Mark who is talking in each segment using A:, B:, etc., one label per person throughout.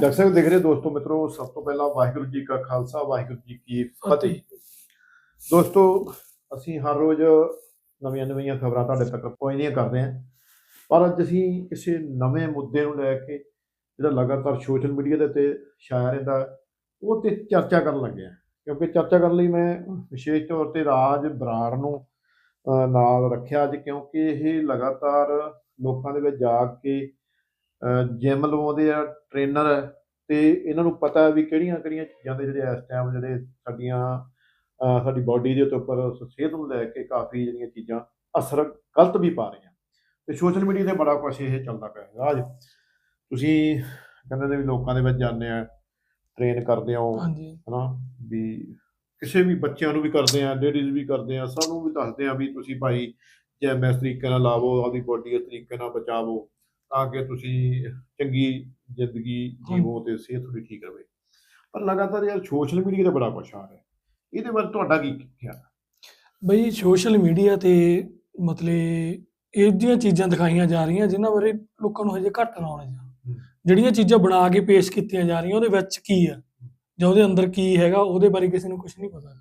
A: ਦਰਸ਼ਕ ਸਾਹਿਬ ਦੇਖ ਰਹੇ ਦੋਸਤੋ ਮਿੱਤਰੋ ਸਭ ਤੋਂ ਪਹਿਲਾਂ ਵਾਹਿਗੁਰੂ ਜੀ ਕਾ ਖਾਲਸਾ ਵਾਹਿਗੁਰੂ ਜੀ ਕੀ ਫਤਿਹ। ਦੋਸਤੋ ਅਸੀਂ ਹਰ ਰੋਜ਼ ਨਵੀਆਂ ਨਵੀਆਂ ਖਬਰਾਂ ਤੁਹਾਡੇ ਤੱਕ ਪਹੁੰਚਦੀਆਂ ਕਰਦੇ ਹਾਂ। ਪਰ ਅੱਜ ਅਸੀਂ ਕਿਸੇ ਨਵੇਂ ਮੁੱਦੇ ਨੂੰ ਲੈ ਕੇ ਜਿਹੜਾ ਲਗਾਤਾਰ ਸੋਸ਼ਲ ਮੀਡੀਆ ਦੇ ਉੱਤੇ ਛਾਇਆ ਰਹਿੰਦਾ ਉਹ ਤੇ ਚਰਚਾ ਕਰਨ ਲੱਗੇ ਹਾਂ। ਕਿਉਂਕਿ ਚਰਚਾ ਕਰਨ ਲਈ ਮੈਂ ਵਿਸ਼ੇਸ਼ ਤੌਰ ਤੇ ਰਾਜ ਬਰਾੜ ਨੂੰ ਨਾਲ ਰੱਖਿਆ ਅੱਜ ਕਿਉਂਕਿ ਇਹ ਲਗਾਤਾਰ ਲੋਕਾਂ ਦੇ ਵਿੱਚ ਜਾ ਕੇ ਜਿਮ ਲਵਾਉਂਦੇ ਆ ਟ੍ਰੇਨਰ ਤੇ ਇਹਨਾਂ ਨੂੰ ਪਤਾ ਹੈ ਵੀ ਕਿਹੜੀਆਂ ਕਿਹੜੀਆਂ ਚੀਜ਼ਾਂ ਦੇ ਜਿਹੜੇ ਇਸ ਟਾਈਮ ਜਿਹੜੇ ਸਾਡੀਆਂ ਸਾਡੀ ਬਾਡੀ ਦੇ ਉੱਪਰ ਸਿਹਤ ਨੂੰ ਲੈ ਕੇ ਕਾਫੀ ਜਿਹੜੀਆਂ ਚੀਜ਼ਾਂ ਅਸਰ ਗਲਤ ਵੀ ਪਾ ਰਹੀਆਂ। ਤੇ ਸੋਸ਼ਲ ਮੀਡੀਆ ਤੇ ਬੜਾ ਕੁਛ ਇਹ ਚੱਲਦਾ ਪਿਆ ਹੈ ਰਾਜ ਤੁਸੀਂ ਕਹਿੰਦੇ ਨੇ ਵੀ ਲੋਕਾਂ ਦੇ ਵਿੱਚ ਜਾਂਦੇ ਆ ਟ੍ਰੇਨ ਕਰਦੇ ਹੋ
B: ਹਾਂਜੀ।
A: ਹਨਾ ਵੀ ਕਿਸੇ ਵੀ ਬੱਚਿਆਂ ਨੂੰ ਵੀ ਕਰਦੇ ਆ ਲੇਡੀਜ਼ ਵੀ ਕਰਦੇ ਆ ਸਭ ਨੂੰ ਵੀ ਦੱਸਦੇ ਆ ਵੀ ਤੁਸੀਂ ਭਾਈ ਜਿਮ ਇਸ ਤਰੀਕੇ ਨਾਲ ਲਾਵੋ ਆਪਦੀ ਬੋਡੀ ਇਸ ਤਰੀਕੇ ਨਾਲ ਬਚਾਵੋ। ਤਾਂ ਕਿ ਤੁਸੀਂ ਚੰਗੀ ਜ਼ਿੰਦਗੀ ਜੀਵੋ ਤੇ ਸਿਹਤ ਤੁਹਾਡੀ ਠੀਕ ਰਵੇ। ਪਰ ਲਗਾਤਾਰ ਯਾਰ ਸੋਸ਼ਲ ਮੀਡੀਆ ਤੇ ਬੜਾ ਕੁਛ ਆ ਰਿਹਾ। ਇਹਦੇ ਬਾਰੇ ਤੁਹਾਡਾ ਕੀ ਖਿਆਲ
B: ਬਈ ਸੋਸ਼ਲ ਮੀਡੀਆ ਤੇ ਮਤਲਬ ਇਹ ਜਿਹੀਆਂ ਚੀਜ਼ਾਂ ਦਿਖਾਈਆਂ ਜਾ ਰਹੀਆਂ ਜਿਨ੍ਹਾਂ ਬਾਰੇ ਲੋਕਾਂ ਨੂੰ ਹਜੇ ਘੱਟ ਨੌਲੇਜ ਆ। ਜਿਹੜੀਆਂ ਚੀਜ਼ਾਂ ਬਣਾ ਕੇ ਪੇਸ਼ ਕੀਤੀਆਂ ਜਾ ਰਹੀਆਂ ਉਹਦੇ ਵਿੱਚ ਕੀ ਆ? ਜਾਂ ਉਹਦੇ ਅੰਦਰ ਕੀ ਹੈਗਾ ਉਹਦੇ ਬਾਰੇ ਕਿਸੇ ਨੂੰ ਕੁਝ ਨਹੀਂ ਪਤਾ।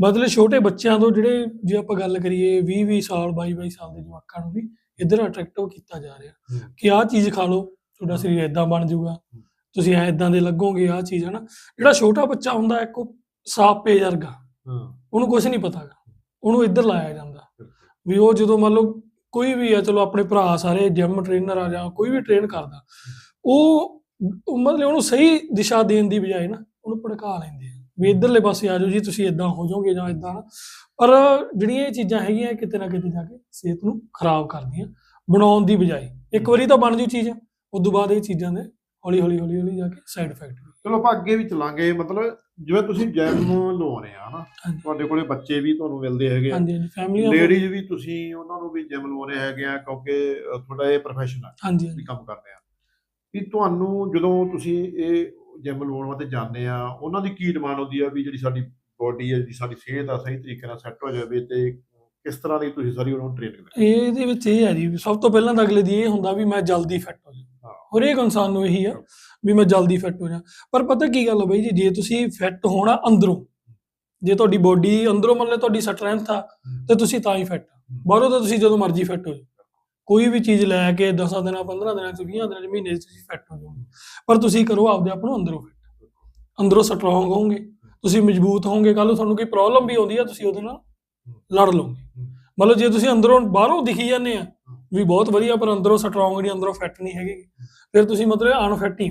B: ਮਤਲਬ ਛੋਟੇ ਬੱਚਿਆਂ ਤੋਂ ਜਿਹੜੇ ਜੇ ਆਪਾਂ ਗੱਲ ਕਰੀਏ 20 20 ਸਾਲ 22 22 ਸਾਲ ਦੇ ਜਵਾਕਾਂ ਨੂੰ ਵੀ ਇੱਧਰ ਅਟਰੈਕਟਿਵ ਕੀਤਾ ਜਾ ਰਿਹਾ। ਕਿ ਆਹ ਚੀਜ਼ ਖਾ ਲਓ ਤੁਹਾਡਾ ਸਰੀਰ ਇਦਾਂ ਬਣ ਜਾਊਗਾ। ਤੁਸੀਂ ਐ ਇਦਾਂ ਦੇ ਲੱਗੋਗੇ ਆਹ ਚੀਜ਼ ਹੈ ਨਾ ਜਿਹੜਾ ਛੋਟਾ ਬੱਚਾ ਹੁੰਦਾ ਇੱਕ ਉਹ ਸਾਫ਼ ਪੇਜ ਵਰਗਾ ਉਹਨੂੰ ਕੁਝ ਨਹੀਂ ਪਤਾਗਾ ਉਹਨੂੰ ਇੱਧਰ ਲਾਇਆ ਜਾਂਦਾ। ਵੀ ਉਹ ਜਦੋਂ ਮੰਨ ਲਓ ਕੋਈ ਵੀ ਆ ਚਲੋ ਆਪਣੇ ਭਰਾ ਸਾਰੇ ਜਿਮ ਟ੍ਰੇਨਰ ਆ ਜਾਂ ਕੋਈ ਵੀ ਟ੍ਰੇਨ ਕਰਦਾ ਉਹ ਮਤਲਬ ਉਹਨੂੰ ਸਹੀ ਦਿਸ਼ਾ ਦੇਣ ਦੀ ਬਜਾਏ ਨਾ ਉਹਨੂੰ ਭੜਕਾ ਲੈਂਦੇ ਆ। ਵੀ ਇਧਰਲੇ ਪਾਸੇ ਆ ਜਾਓ ਜੀ ਤੁਸੀਂ ਇਦਾਂ ਹੋ ਜਾਓਗੇ ਜਾਂ ਇਦਾਂ ਪਰ ਜਿਹੜੀਆਂ ਇਹ ਚੀਜ਼ਾਂ ਹੈਗੀਆਂ ਕਿਤੇ ਨਾ ਕਿਤੇ ਜਾ ਕੇ ਸਿਹਤ ਨੂੰ ਖਰਾਬ ਕਰਦੀਆਂ ਬਣਾਉਣ ਦੀ ਬਜਾਏ। ਇੱਕ ਵਾਰੀ ਤਾਂ ਬਣ ਜੂ ਚੀਜ਼ ਉਸ ਤੋਂ ਬਾਅਦ ਇਹ ਚੀਜ਼ਾਂ ਦੇ ਹੌਲੀ ਹੌਲੀ ਹੌਲੀ ਹੌਲੀ ਜਾ ਕੇ ਸਾਈਡ ਇਫੈਕਟ
A: ਚਲੋ ਆਪਾਂ ਅੱਗੇ ਵੀ ਚਲਾਂਗੇ ਮਤਲਬ ਜਿਵੇਂ ਤੁਸੀਂ ਜਿਮ ਲਵਾਉਣੇ ਆ ਹਨਾ। ਤੁਹਾਡੇ ਕੋਲੇ ਬੱਚੇ ਵੀ ਤੁਹਾਨੂੰ ਮਿਲਦੇ ਹੈਗੇ
B: ਹਾਂਜੀ ਹਾਂਜੀ ਫੈਮਲੀਆਂ
A: ਲੇਡੀਜ਼ ਵੀ ਤੁਸੀਂ ਉਹਨਾਂ ਨੂੰ ਵੀ ਜਿਮ ਲਵਾਉਣੇ ਹੈਗੇ ਆ ਕਿਉਂਕਿ ਤੁਹਾਡਾ ਇਹ ਪ੍ਰੋਫੈਸ਼ਨ ਆ
B: ਹਾਂਜੀ
A: ਵੀ ਕੰਮ ਕਰਦੇ ਆ। ਵੀ ਤੁਹਾਨੂੰ ਜਦੋਂ ਤੁਸੀਂ ਇਹ ਜਿਮ ਲਵਾਉਣ ਵਾਸਤੇ ਜਾਂਦੇ ਆ ਉਹਨਾਂ ਦੀ ਕੀ ਡਿਮਾਂਡ ਹੁੰਦੀ ਆ ਵੀ ਜਿਹੜੀ ਸਾਡੀ ਬੋਡੀ ਹੈ ਜਿਹੜੀ ਸਾਡੀ ਸਿਹਤ ਆ ਸਹੀ ਤਰੀਕੇ ਨਾਲ ਸੈੱਟ ਹੋ ਜਾਵੇ ਤੇ ਕਿਸ ਤਰ੍ਹਾਂ ਦੀ ਤੁਸੀਂ ਸਾਰੀ ਉਹਨਾਂ ਟ੍ਰੇਨ ਕਰਦੇ
B: ਇਹਦੇ ਵਿੱਚ ਇਹ ਹੈ ਜੀ ਸਭ ਤੋਂ ਪਹਿਲਾਂ ਤਾਂ ਅਗਲੇ ਦੀ ਇਹ ਹੁੰਦਾ ਵੀ ਮੈਂ ਜਲਦੀ ਫਿੱਟ ਹੋ ਜਾਵਾਂ। ਹਰੇਕ ਇਨਸਾਨ ਨੂੰ ਇਹੀ ਆ ਵੀ ਮੈਂ ਜਲਦੀ ਫਿੱਟ ਹੋ ਜਾ ਪਰ ਪਤਾ ਕੀ ਗੱਲ ਹੈ ਬਈ ਜੀ ਜੇ ਤੁਸੀਂ ਫਿੱਟ ਹੋਣਾ ਅੰਦਰੋਂ ਜੇ ਤੁਹਾਡੀ ਬੋਡੀ ਅੰਦਰੋਂ ਮਤਲਬ ਤੁਹਾਡੀ ਸਟਰੈਂਥ ਆ ਤੇ ਤੁਸੀਂ ਤਾਂ ਹੀ ਫਿੱਟ ਬਾਹਰੋਂ ਤਾਂ ਤੁਸੀਂ ਜਦੋਂ ਮਰਜ਼ੀ ਫਿੱਟ ਹੋ ਜਾਓ। ਕੋਈ ਵੀ ਚੀਜ਼ ਲੈ ਕੇ 10 ਦਿਨਾਂ 15 ਦਿਨਾਂ ਚ 20 ਦਿਨਾਂ ਚ ਮਹੀਨੇ ਚ ਤੁਸੀਂ ਫਿੱਟ ਹੋ ਜਾਓਗੇ। ਪਰ ਤੁਸੀਂ ਕਰੋ ਆਪਦੇ ਆਪ ਨੂੰ ਅੰਦਰੋਂ ਫਿੱਟ ਅੰਦਰੋਂ ਸਟਰੋਂਗ ਹੋਵੋਗੇ। ਤੁਸੀਂ ਮਜ਼ਬੂਤ ਹੋਵੋਗੇ ਕੱਲ ਨੂੰ ਤੁਹਾਨੂੰ ਕੋਈ ਪ੍ਰੋਬਲਮ ਵੀ ਆਉਂਦੀ ਆ ਤੁਸੀਂ ਉਹਦੇ ਨਾਲ ਲੜ ਲਓਗੇ। ਮਤਲਬ ਜੇ ਤੁਸੀਂ ਅੰਦਰੋਂ ਬਾਹਰੋਂ ਦਿਖੀ ਜਾਂਦੇ ਆ ਵੀ ਬਹੁਤ ਵਧੀਆ ਪਰ ਅੰਦਰੋਂ ਸਟਰੋਂਗ ਨਹੀਂ ਅੰਦਰੋਂ ਫਿੱਟ ਨਹੀਂ ਹੈਗੇ। ਫਿਰ ਤੁਸੀਂ ਮਤਲਬ ਅਨਫਿੱਟ ਹੀ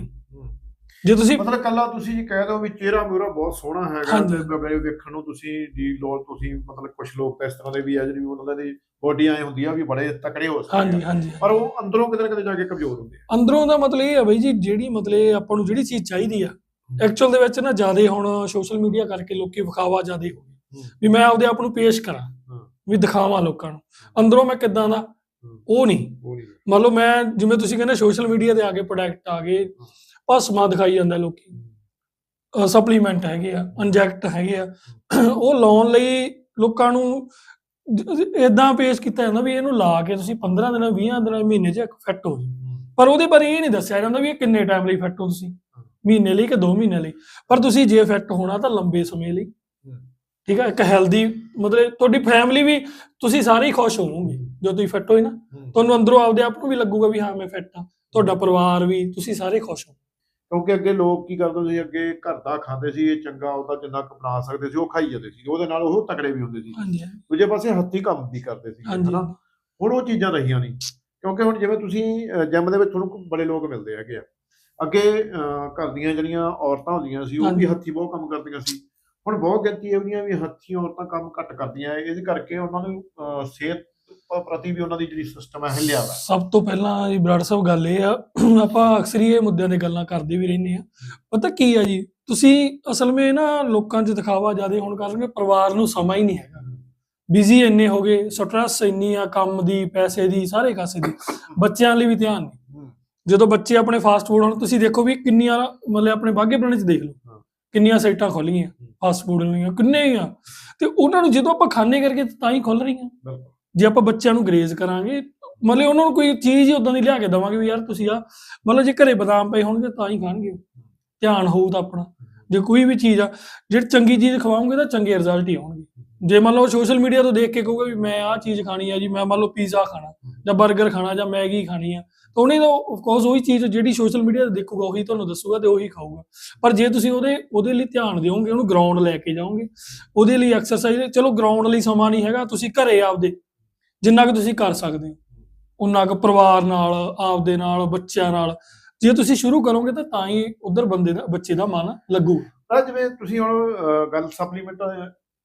B: ਜੇ ਤੁਸੀਂ
A: ਮਤਲਬ ਕੱਲਾ ਤੁਸੀਂ ਜੀ ਕਹਿ ਦਿਓ ਵੀ ਚਿਹਰਾ ਮੇਰਾ ਬਹੁਤ ਸੋਹਣਾ ਹੈਗਾ। ਤੇ ਬੜੇ ਵੇਖਣ ਨੂੰ ਤੁਸੀਂ ਜੀ ਲੋਕ ਤੁਸੀਂ ਮਤਲਬ ਕੁਝ ਲੋਕ ਤਾਂ ਇਸ ਤਰ੍ਹਾਂ ਦੇ ਵੀ ਆ ਜਿਹੜੀ ਉਹਨਾਂ ਦੀ ਬੋਡੀ ਐ ਹੁੰਦੀ ਆ ਵੀ ਬੜੇ ਤਕੜੇ ਹੋ ਸਕਦੇ
B: ਹਾਂਜੀ
A: ਆ।
B: ਹਾਂਜੀ
A: ਪਰ ਉਹ ਅੰਦਰੋਂ ਕਿਤੇ ਨਾ ਕਿਤੇ ਜਾ ਕੇ ਕਮਜ਼ੋਰ ਹੁੰਦੇ ਆ।
B: ਅੰਦਰੋਂ ਦਾ ਮਤਲਬ ਇਹ ਹੈ ਬਈ ਜੀ ਜਿਹੜੀ ਮਤਲਬ ਆਪਾਂ ਨੂੰ ਜਿਹੜੀ ਚੀਜ਼ ਚਾਹੀਦੀ ਆ ਐਕਚੁਅਲ ਦੇ ਵਿੱਚ ਨਾ ਜ਼ਿਆਦਾ ਹੁਣ ਸੋਸ਼ਲ ਮੀਡੀਆ ਕਰਕੇ ਲੋਕੀ ਵਿਖਾਵਾ ਜ਼ਿਆਦਾ ਹੋ ਵੀ ਮੈਂ ਆਪਦੇ ਆਪ ਨੂੰ ਪੇਸ਼ ਕਰਾਂ। ਵੀ ਦਿਖਾਵਾਂ ਲੋਕਾਂ ਨੂੰ। ਅੰਦਰੋਂ ਮੈਂ ਕਿੱਦਾਂ ਦਾ ਉਹ ਨਹੀਂ। ਮੰਨ ਲਓ ਮੈਂ ਜਿਵੇਂ ਤੁਸੀਂ ਕਹਿੰਦੇ ਸੋਸ਼ਲ ਮੀਡੀਆ ਤੇ ਆ ਕੇ ਪ੍ਰੋਡਕਟ ਆ ਗਏ ਭਸਮਾ ਦਿਖਾਈ ਜਾਂਦਾ ਲੋਕੀ। ਸਪਲੀਮੈਂਟ ਹੈਗੇ ਆ ਇੰਜੈਕਟ ਹੈਗੇ ਆ। ਉਹ ਲਾਉਣ ਲਈ ਲੋਕਾਂ ਨੂੰ ਇਦਾਂ ਪੇਸ਼ ਕੀਤਾ ਜਾਂਦਾ ਵੀ ਇਹਨੂੰ ਲਾ ਕੇ ਤੁਸੀਂ 15 ਦਿਨਾਂ 20 ਦਿਨਾਂ ਮਹੀਨੇ 'ਚ ਫਿੱਟ ਹੋ ਪਰ ਉਹਦੇ ਬਾਰੇ ਇਹ ਨਹੀਂ ਦੱਸਿਆ ਜਾਂਦਾ ਵੀ ਇਹ ਕਿੰਨੇ ਟਾਈਮ ਲਈ ਫਿੱਟ ਹੋ ਤੁਸੀਂ। ਮਹੀਨੇ ਲਈ ਕਿ 2 ਮਹੀਨੇ ਲਈ? ਪਰ ਤੁਸੀਂ ਜੇ ਫਿੱਟ ਹੋਣਾ ਤਾਂ ਲੰਬੇ ਸਮੇਂ ਲਈ। ਠੀਕ ਹੈ ਇੱਕ ਹੈਲਦੀ ਮਤਲਬ ਤੁਹਾਡੀ ਫੈਮਿਲੀ ਵੀ ਤੁਸੀਂ ਸਾਰੇ ਹੀ ਖੁਸ਼ ਹੋਵੋਗੇ ਜਦੋਂ ਤੁਸੀਂ ਫਿੱਟ ਹੋਏ ਨਾ। ਤੁਹਾਨੂੰ ਅੰਦਰੋਂ ਆਪਦੇ ਆਪ ਨੂੰ ਵੀ ਲੱਗੂਗਾ ਵੀ ਹਾਂ ਮੈਂ ਫਿੱਟ ਹਾਂ। ਤੁਹਾਡਾ ਪਰਿਵਾਰ ਵੀ ਤੁਸੀਂ ਸਾਰੇ ਖੁਸ਼ ਹੋ।
A: ਕਿਉਂਕਿ ਅੱਗੇ ਲੋਕ ਕੀ ਕਰਦੇ ਸੀ ਅੱਗੇ ਘਰ ਦਾ ਖਾਂਦੇ ਸੀ ਇਹ ਚੰਗਾ ਉਹਦਾ ਜਿੰਨਾ ਕੁ ਬਣਾ ਸਕਦੇ ਸੀ ਉਹ ਖਾਈ ਜਾਂਦੇ ਸੀ। ਉਹਦੇ ਨਾਲ ਉਹ ਤਕੜੇ ਵੀ ਹੁੰਦੇ ਸੀ।
B: ਹਾਂਜੀ
A: ਦੂਜੇ ਪਾਸੇ ਹੱਥੀ ਕੰਮ ਵੀ ਕਰਦੇ ਸੀ ਹਨਾ? ਹੁਣ ਉਹ ਚੀਜ਼ਾਂ ਰਹੀਆਂ ਨਹੀਂ। ਕਿਉਂਕਿ ਹੁਣ ਜਿਵੇਂ ਤੁਸੀਂ ਜਿਮ ਦੇ ਵਿੱਚ ਤੁਹਾਨੂੰ ਬੜੇ ਲੋਕ ਮਿਲਦੇ ਹੈਗੇ ਆ। ਅੱਗੇ ਘਰ ਦੀਆਂ ਜਿਹੜੀਆਂ ਔਰਤਾਂ ਹੁੰਦੀਆਂ ਸੀ ਉਹ ਵੀ। ਹੱਥੀ ਬਹੁਤ ਕੰਮ ਕਰਦੀਆਂ ਸੀ। ਹੁਣ ਬਹੁਤ ਗਿਣਤੀ ਇਹਦੀਆਂ ਵੀ ਹੱਥੀ ਔਰਤਾਂ ਕੰਮ ਘੱਟ ਕਰਦੀਆਂ। ਇਹਦੇ ਕਰਕੇ ਉਹਨਾਂ ਨੂੰ ਸਿਹਤ ਪ੍ਰਤੀ ਵੀ ਉਹਨਾਂ ਦੀ ਜਿਹੜੀ ਸਿਸਟਮ ਹੈ ਹਿੱਲਿਆ ਵਾ
B: ਸਭ ਤੋਂ ਪਹਿਲਾਂ ਜੀ ਬਰਾੜ ਸਾਹਿਬ ਗੱਲ ਇਹ ਆ ਆਪਾਂ ਅਕਸਰ ਹੀ ਇਹ ਮੁੱਦਿਆਂ ਤੇ ਗੱਲਾਂ ਕਰਦੇ ਵੀ ਰਹਿੰਦੇ ਆ। ਪਤਾ ਕੀ ਆ ਜੀ ਤੁਸੀਂ ਅਸਲ ਵਿੱਚ ਨਾ ਲੋਕਾਂ 'ਚ ਦਿਖਾਵਾ ਜ਼ਿਆਦਾ ਹੋਣ ਕਾਰਨ ਪਰਿਵਾਰ ਨੂੰ ਸਮਾਂ ਹੀ ਨਹੀਂ ਹੈਗਾ। ਬਿਜ਼ੀ ਇੰਨੇ ਹੋ ਗਏ ਸਟ੍ਰੈਸ ਇੰਨੀ ਆ ਕੰਮ ਦੀ ਪੈਸੇ ਦੀ ਸਾਰੇ ਕਾਸੇ ਦੀ। ਬੱਚਿਆਂ ਲਈ ਵੀ ਧਿਆਨ ਨਹੀਂ। ਜਦੋਂ ਬੱਚੇ ਆਪਣੇ ਫਾਸਟ ਫੂਡ ਹੁਣ ਤੁਸੀਂ ਦੇਖੋ ਵੀ ਕਿੰਨੀਆਂ ਮਤਲਬ ਆਪਣੇ ਬਾਗੇ ਪੁਰਾਣੇ 'ਚ ਦੇਖ ਲਓ। ਕਿੰਨੀਆਂ ਸਾਈਟਾਂ ਖੋਲੀਆਂ ਫਾਸਟ ਫੂਡ ਵਾਲੀਆਂ ਕਿੰਨੇ ਹੀ ਆ। ਤੇ ਉਹਨਾਂ ਨੂੰ ਜਦੋਂ ਆਪਾਂ ਖਾਣੇ ਕਰਕੇ ਤਾਂ ਹੀ ਖੁੱਲ ਰਹੀਆਂ। ਜੇ ਆਪਾਂ ਬੱਚਿਆਂ ਨੂੰ ਗਰੇਜ਼ ਕਰਾਂਗੇ ਮਤਲਬ ਉਹਨਾਂ ਨੂੰ ਕੋਈ ਚੀਜ਼ ਉਦਾਂ ਦੀ ਲਿਆ ਕੇ ਦਵਾਂਗੇ ਵੀ ਯਾਰ ਤੁਸੀਂ ਆ ਮਤਲਬ ਜੇ ਘਰੇ ਬਦਾਮ ਪਏ ਹੋਣਗੇ ਤਾਂ ਹੀ ਖਾਣਗੇ। ਧਿਆਨ ਹੋਊ ਤਾਂ ਆਪਣਾ। ਜੇ ਕੋਈ ਵੀ ਚੀਜ਼ ਆ ਜੇ ਚੰਗੀ ਚੀਜ਼ ਖਵਾਉਂਗੇ ਤਾਂ ਚੰਗੇ ਰਿਜ਼ਲਟ ਹੀ ਆਉਣਗੇ। ਜੇ ਮੰਨ ਲਓ ਸੋਸ਼ਲ ਮੀਡੀਆ ਤੋਂ ਦੇਖ ਕੇ ਕਹੂਗਾ ਵੀ ਮੈਂ ਆਹ ਚੀਜ਼ ਖਾਣੀ ਆ ਜੀ ਮੈਂ ਮੰਨ ਲਓ ਪੀਜ਼ਾ ਖਾਣਾ ਜਾਂ 버ਗਰ ਖਾਣਾ ਜਾਂ ਮੈਗੀ ਖਾਣੀ ਆ ਤਾਂ ਉਹਨੇ ਤਾਂ ਆਫ ਕੋਰਸ ਉਹੀ ਚੀਜ਼ ਜਿਹੜੀ ਸੋਸ਼ਲ ਮੀਡੀਆ ਤੇ ਦੇਖੂਗਾ, ਉਹੀ ਤੁਹਾਨੂੰ ਦੱਸੂਗਾ ਤੇ ਉਹੀ ਖਾਊਗਾ। ਪਰ ਜੇ ਤੁਸੀਂ ਉਹਦੇ ਉਹਦੇ ਲਈ ਧਿਆਨ ਦਿਓਗੇ, ਉਹਨੂੰ ਗਰਾਊਂਡ ਲੈ ਕੇ ਜਾਓਗੇ, ਉਹਦੇ ਲਈ ਐਕਸਰਸਾਈਜ਼ ਚਲੋ ਗਰਾਊਂਡ ਲਈ ਸਮਾਂ ਨਹੀਂ ਹੈਗਾ, ਤੁਸੀਂ ਘਰੇ ਆਪਦੇ, ਜਿੰਨਾ ਕੁ ਤੁਸੀਂ ਕਰ ਸਕਦੇ ਹੋ। ਉਨਾ ਕੁ ਪਰਿਵਾਰ ਨਾਲ, ਆਪਦੇ ਨਾਲ, ਬੱਚਿਆਂ ਨਾਲ, ਜੇ ਤੁਸੀਂ ਸ਼ੁਰੂ ਕਰੋਗੇ ਤਾਂ ਤਾਂ ਹੀ ਉਧਰ ਬੰਦੇ ਦਾ, ਬੱਚੇ ਦਾ ਮਨ ਲੱਗੂ
A: ਤਾਂ ਜਿਵੇਂ ਤੁਸੀਂ ਹੁਣ ਗੱਲ ਸਪਲੀਮੈਂਟ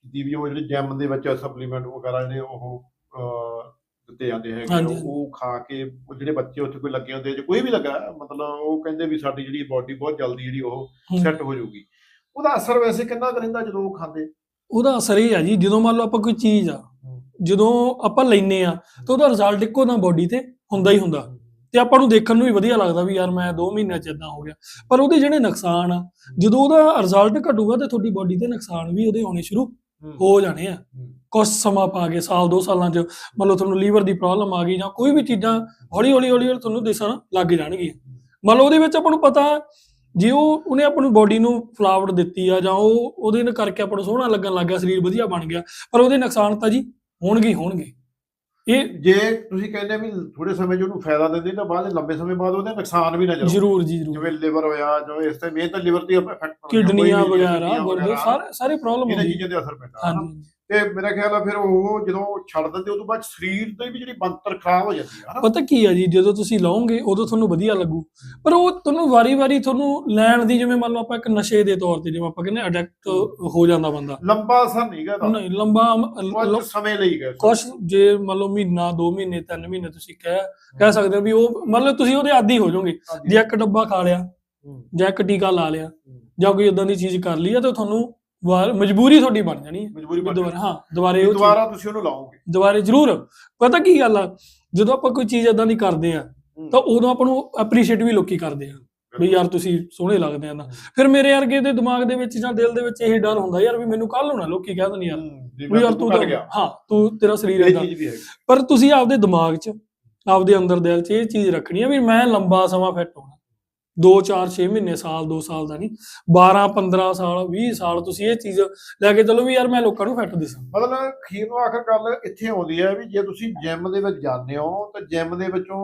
A: ਦੀ ਵੀ ਉਹ ਜਿਹੜੇ ਜੈਮ ਦੇ ਵਿੱਚ ਸਪਲੀਮੈਂਟ ਵਗੈਰਾ ਜਿਹੜੇ ਉਹ ਦਿੱਤੇ ਜਾਂਦੇ ਹੈਗੇ ਉਹ ਖਾ ਕੇ ਉਹ ਜਿਹੜੇ ਬੱਚੇ ਉੱਥੇ ਕੋਈ ਲੱਗੇ ਹੁੰਦੇ ਜੇ ਕੋਈ ਵੀ ਲੱਗਾ ਮਤਲਬ ਉਹ ਕਹਿੰਦੇ ਵੀ ਸਾਡੀ ਜਿਹੜੀ ਬਾਡੀ ਬਹੁਤ ਜਲਦੀ ਜਿਹੜੀ ਉਹ ਸੈੱਟ ਹੋ ਜਾਊਗੀ। ਉਹਦਾ ਅਸਰ ਵੈਸੇ ਕਿੰਨਾ ਰਹਿੰਦਾ ਜਦੋਂ ਉਹ ਖਾਂਦੇ?
B: ਉਹਦਾ ਅਸਰ ਇਹ ਆ ਜੀ ਜਦੋਂ ਮੰਨ ਲਓ ਆਪਾਂ ਕੋਈ ਚੀਜ਼ ਆ ਜਦੋਂ ਆਪਾਂ ਲੈਨੇ ਆ ਤਾਂ ਉਹਦਾ ਰਿਜ਼ਲਟ ਇੱਕੋ ਨਾ ਬਾਡੀ ਤੇ ਹੁੰਦਾ ਹੀ ਹੁੰਦਾ। ਤੇ ਆਪਾਂ ਨੂੰ ਦੇਖਣ ਨੂੰ ਵੀ ਵਧੀਆ ਲੱਗਦਾ ਵੀ ਯਾਰ ਮੈਂ 2 ਮਹੀਨਿਆਂ ਚ ਇਦਾਂ ਹੋ ਗਿਆ। ਪਰ ਉਹਦੇ ਜਿਹੜੇ ਨੁਕਸਾਨ ਆ ਜਦੋਂ ਉਹਦਾ ਰਿਜ਼ਲਟ ਘਟੂਗਾ ਤੇ ਤੁਹਾਡੀ ਬਾਡੀ ਤੇ ਨੁਕਸਾਨ ਵੀ ਉਹਦੇ ਹੋਣੇ ਸ਼ੁਰੂ ਹੋ। ਜਾਣੇ ਆ। ਕੁਝ ਸਮਾਂ ਪਾ ਕੇ ਸਾਲ ਦੋ ਸਾਲਾਂ ਚ ਮੰਨ ਲਓ ਤੁਹਾਨੂੰ ਲੀਵਰ ਦੀ ਪ੍ਰੋਬਲਮ ਆ ਗਈ ਜਾਂ ਕੋਈ ਵੀ ਚੀਜ਼ਾਂ ਹੌਲੀ ਹੌਲੀ ਹੌਲੀ ਤੁਹਾਨੂੰ ਦਿਸਣ ਲੱਗ ਜਾਣਗੀਆਂ। ਮੰਨ ਲਓ ਉਹਦੇ ਵਿੱਚ ਆਪਾਂ ਨੂੰ ਪਤਾ ਜੇ ਉਹ ਉਹਨੇ ਆਪਾਂ ਨੂੰ ਬਾਡੀ ਨੂੰ ਫਲਾਵਟ ਦਿੱਤੀ ਆ ਜਾਂ ਉਹ ਉਹਦੇ ਨਾਲ ਕਰਕੇ ਆਪਾਂ ਨੂੰ ਸੋਹਣਾ ਲੱਗਣ ਲੱਗ ਗਿਆ ਸਰੀਰ ਵਧੀਆ ਬਣ ਗਿਆ ਪਰ ਉਹਦੇ ਨੁਕਸਾਨ ਤਾਂ ਜੀ ਹੋਣਗੇ ਹੀ ਹੋਣਗੇ। ਇਹ
A: ਜੇ ਤੁਸੀਂ ਕਹਿੰਦੇ ਵੀ ਥੋੜੇ ਸਮੇਂ 'ਚ ਉਹਨੂੰ ਫਾਇਦਾ ਦਿੰਦੇ ਤਾਂ ਬਾਅਦ ਲੰਬੇ ਸਮੇਂ ਬਾਅਦ ਉਹਦੇ ਨੁਕਸਾਨ ਵੀ ਨਜ਼ਰ
B: ਜ਼ਰੂਰ ਜੀ ਜ਼ਰੂਰ।
A: ਜਿਵੇਂ ਲਿਵਰ ਹੋਇਆ ਜੋ ਇਸ ਤੇ ਮੇਨ ਤਾਂ ਲਿਵਰ ਤੇ ਇਫੈਕਟ
B: ਕਿਡਨੀਆਂ ਵਗੈਰਾ ਗੁਰਦੇ ਸਾਰੇ ਸਾਰੇ ਪ੍ਰੋਬਲਮ ਹੁੰਦੀ
A: ਚੀਜ਼ਾਂ ਤੇ ਅਸਰ ਪੈਂਦਾ।
B: ਹਾਂਜੀ।
A: ਤੇ ਮੇਰਾ ਖਿਆਲ ਆ ਫਿਰ ਉਹ ਜਦੋਂ ਛੱਡ ਦਿੰਦੇ ਉਦੋਂ ਬਾਅਦ ਸਰੀਰ ਦੀ ਵੀ ਜਿਹੜੀ ਬੰਤਰ ਖਰਾਬ ਹੋ ਜਾਂਦੀ ਹੈ ਹਨਾ
B: ਪਤਾ ਕੀ ਆ ਜੀ ਜਦੋਂ ਤੁਸੀਂ ਲਾਓਗੇ ਉਦੋਂ ਤੁਹਾਨੂੰ ਵਧੀਆ ਲੱਗੂ। ਪਰ ਉਹ ਤੁਹਾਨੂੰ ਵਾਰੀ-ਵਾਰੀ ਤੁਹਾਨੂੰ ਲੈਣ ਦੀ ਜਿਵੇਂ ਮੰਨ ਲਓ ਆਪਾਂ ਇੱਕ ਨਸ਼ੇ ਦੇ ਤੌਰ ਤੇ ਜਿਵੇਂ ਆਪਾਂ ਕਹਿੰਦੇ ਅਡਿਕਟ ਹੋ ਜਾਂਦਾ ਬੰਦਾ।
A: ਲੰਬਾ ਅਸਰ ਨਹੀਂ ਗਾ
B: ਨਹੀਂ ਲੰਬਾ
A: ਕੁਝ ਸਮੇਂ ਲਈ ਗਿਆ
B: ਕੁਛ ਜੇ ਮੰਨ ਲਓ ਮਹੀਨਾ 2 ਮਹੀਨੇ 3 ਮਹੀਨੇ ਤੁਸੀਂ ਕਹਿ ਕਹਿ ਸਕਦੇ ਹੋ ਵੀ ਉਹ ਮਤਲਬ ਤੁਸੀਂ ਉਹਦੇ ਆਦੀ ਹੋ ਜਾਓਗੇ। ਜੇ ਇੱਕ ਡੱਬਾ ਖਾ ਲਿਆ ਜਾਂ ਇੱਕ ਟੀਕਾ ਲਾ ਲਿਆ ਜਾਂ ਕੋਈ ਇਦਾਂ ਦੀ ਚੀਜ਼ ਕਰ ਲਈ ਆ ਤਾਂ ਤੁਹਾਨੂੰ ਵਾਰ- ਮਜਬੂਰੀ ਤੁਹਾਡੀ ਬਣ ਜਾਣੀ ਹੈ।
A: ਮਜਬੂਰੀ ਬਣ
B: ਦੁਬਾਰਾ ਹਾਂ ਦੁਬਾਰੇ ਉਹ
A: ਦੁਬਾਰਾ ਤੁਸੀਂ ਉਹਨੂੰ ਲਾਓਗੇ।
B: ਦੁਬਾਰੇ ਜ਼ਰੂਰ। ਪਤਾ ਕੀ ਗੱਲ ਆ? ਜਦੋਂ ਆਪਾਂ ਕੋਈ ਚੀਜ਼ ਇਦਾਂ ਦੀ ਕਰਦੇ ਆ ਤਾਂ ਉਦੋਂ ਆਪਾਂ ਨੂੰ ਐਪਰੀਸ਼ੀਏਟ ਵੀ ਲੋਕੀ ਕਰਦੇ ਆ। ਵੀ ਯਾਰ ਤੁਸੀਂ ਸੋਹਣੇ ਲੱਗਦੇ ਆ ਨਾ। ਫਿਰ ਮੇਰੇ ਵਰਗੇ ਦੇ ਦਿਮਾਗ ਦੇ ਵਿੱਚ ਜਾਂ ਦਿਲ ਦੇ ਵਿੱਚ ਇਹ ਡਰ ਹੁੰਦਾ ਯਾਰ ਵੀ ਮੈਨੂੰ ਕੱਲ ਨੂੰ ਨਾ ਲੋਕੀ ਕਹਿ ਦੇਣ ਯਾਰ। ਵੀ ਯਾਰ ਤੂੰ ਤਾਂ ਹਾਂ ਤੂੰ ਤੇਰਾ ਸਰੀਰ
A: ਇਹ
B: ਏਦਾਂ।
A: ਚੀਜ਼ ਵੀ ਹੈਗੀ।
B: ਪਰ ਤੁਸੀਂ ਆਪਦੇ ਦਿਮਾਗ 'ਚ ਆਪਦੇ ਅੰਦਰ ਦਿਲ 'ਚ ਇਹ ਚੀਜ਼ ਰੱਖਣੀ ਆ ਵੀ ਮੈਂ ਲੰਬਾ ਸਮਾਂ ਫਿੱਟ ਹੋਣਾ। 2 4 6 ਮਹੀਨੇ ਸਾਲ 2 ਸਾਲ ਦਾ ਨਹੀਂ 12 15 ਸਾਲ 20 ਸਾਲ ਤੁਸੀਂ ਇਹ ਚੀਜ਼ ਲੈ ਕੇ ਚੱਲੋ ਵੀ ਯਾਰ ਮੈਂ ਲੋਕਾਂ ਨੂੰ ਫਿੱਟ ਦਿਸਾਂ
A: ਮਤਲਬ ਖੀਰ ਨੂੰ ਆਖਰ ਗੱਲ ਇੱਥੇ ਆਉਂਦੀ ਹੈ ਵੀ ਜੇ ਤੁਸੀਂ ਜਿਮ ਦੇ ਵਿੱਚ ਜਾਂਦੇ ਹੋ ਤਾਂ ਜਿਮ ਦੇ ਵਿੱਚੋਂ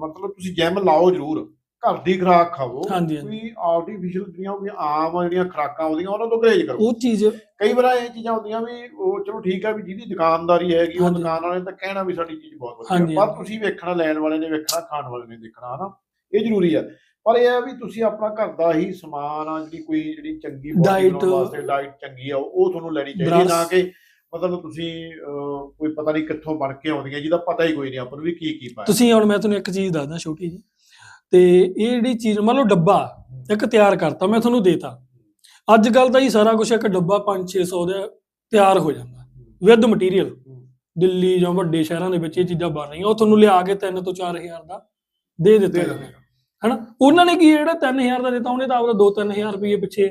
A: ਮਤਲਬ ਤੁਸੀਂ ਜਿਮ ਲਾਓ ਜ਼ਰੂਰ ਘਰ ਦੀ ਖੁਰਾਕ ਖਾਓ। ਕੋਈ ਆਰਟੀਫੀਸ਼ੀਅਲ ਜਿਹੜੀਆਂ ਉਹ ਆਮ ਜਿਹੜੀਆਂ ਖੁਰਾਕਾਂ ਆਉਂਦੀਆਂ ਉਹਨਾਂ ਤੋਂ ਗਰੇਜ ਕਰੋ
B: ਉਹ ਚੀਜ਼
A: ਕਈ ਵਾਰ ਇਹ ਚੀਜ਼ਾਂ ਹੁੰਦੀਆਂ ਵੀ ਉਹ ਚਲੋ ਠੀਕ ਆ ਵੀ ਜਿਹਦੀ ਦੁਕਾਨਦਾਰੀ ਹੈਗੀ ਉਹ। ਦੁਕਾਨ ਵਾਲੇ ਤਾਂ ਕਹਿਣਾ ਵੀ ਸਾਡੀ ਚੀਜ਼ ਬਹੁਤ ਵਧੀਆ ਪਰ। ਤੁਸੀਂ ਵੇਖਣਾ ਲੈਣ ਵਾਲੇ ਨੇ ਵੇਖਣਾ ਖਾਣ ਵਾਲੇ ਨੇ ਦੇਖਣਾ ਹਨਾ ਇਹ ਜ਼ਰੂਰੀ ਆ। ਪਰ ਇਹ ਆ ਵੀ ਤੁਸੀਂ ਆਪਣਾ ਘਰ ਦਾ ਹੀ ਸਮਾਨ ਆ ਜਿਹੜੀ ਕੋਈ ਜਿਹੜੀ ਚੰਗੀ
B: Diet,
A: ਬਣਾਉਣ ਵਾਸਤੇ ਡਾਈਟ ਚੰਗੀ ਆ ਉਹ ਤੁਹਾਨੂੰ ਲੈਣੀ ਚਾਹੀਦੀ ਨਾ ਕਿ ਮਤਲਬ ਤੁਸੀਂ ਕੋਈ ਪਤਾ ਨਹੀਂ ਕਿੱਥੋਂ ਬਣ ਕੇ ਆਉਂਦੀਆਂ ਜਿਹਦਾ ਪਤਾ ਹੀ ਕੋਈ ਨਹੀਂ ਆਪਾਂ ਨੂੰ ਵੀ ਕੀ ਕੀ ਪਾਇਆ।
B: ਤੁਸੀਂ ਹੁਣ ਮੈਂ ਤੁਹਾਨੂੰ ਇੱਕ ਚੀਜ਼ ਦੱਸਦਾ ਛੋਟੀ ਜੀ ਤੇ ਇਹ ਜਿਹੜੀ ਚੀਜ਼ ਮੰਨ ਲਓ ਡੱਬਾ ਇੱਕ ਤਿਆਰ ਕਰਤਾ ਮੈਂ ਤੁਹਾਨੂੰ ਦੇਤਾ। ਅੱਜ ਕੱਲ ਤਾਂ ਹੀ ਸਾਰਾ ਕੁਝ ਇੱਕ ਡੱਬਾ 5-600 ਦਾ ਤਿਆਰ ਹੋ ਜਾਂਦਾ। ਵਿਦ ਮਟੀਰੀਅਲ ਦਿੱਲੀ ਜਾਂ ਵੱਡੇ ਸ਼ਹਿਰਾਂ ਦੇ ਵਿੱਚ ਇਹ ਚੀਜ਼ਾਂ ਬਣ ਰਹੀਆਂ ਉਹ ਤੁਹਾਨੂੰ ਲਿਆ ਕੇ 3 ਤੋਂ 4000 ਦਾ ਦੇ ਦਿੱਤਾ
A: ਦੇ
B: ਜਾਂਦਾ। ਹਨਾ? ਉਹਨਾਂ ਨੇ ਕੀ ਜਿਹੜਾ 3000 ਦਾ ਦਿੱਤਾ ਉਹਨੇ ਤਾਂ ਆਪਦਾ 2-3000 ਰੁਪਏ ਪਿੱਛੇ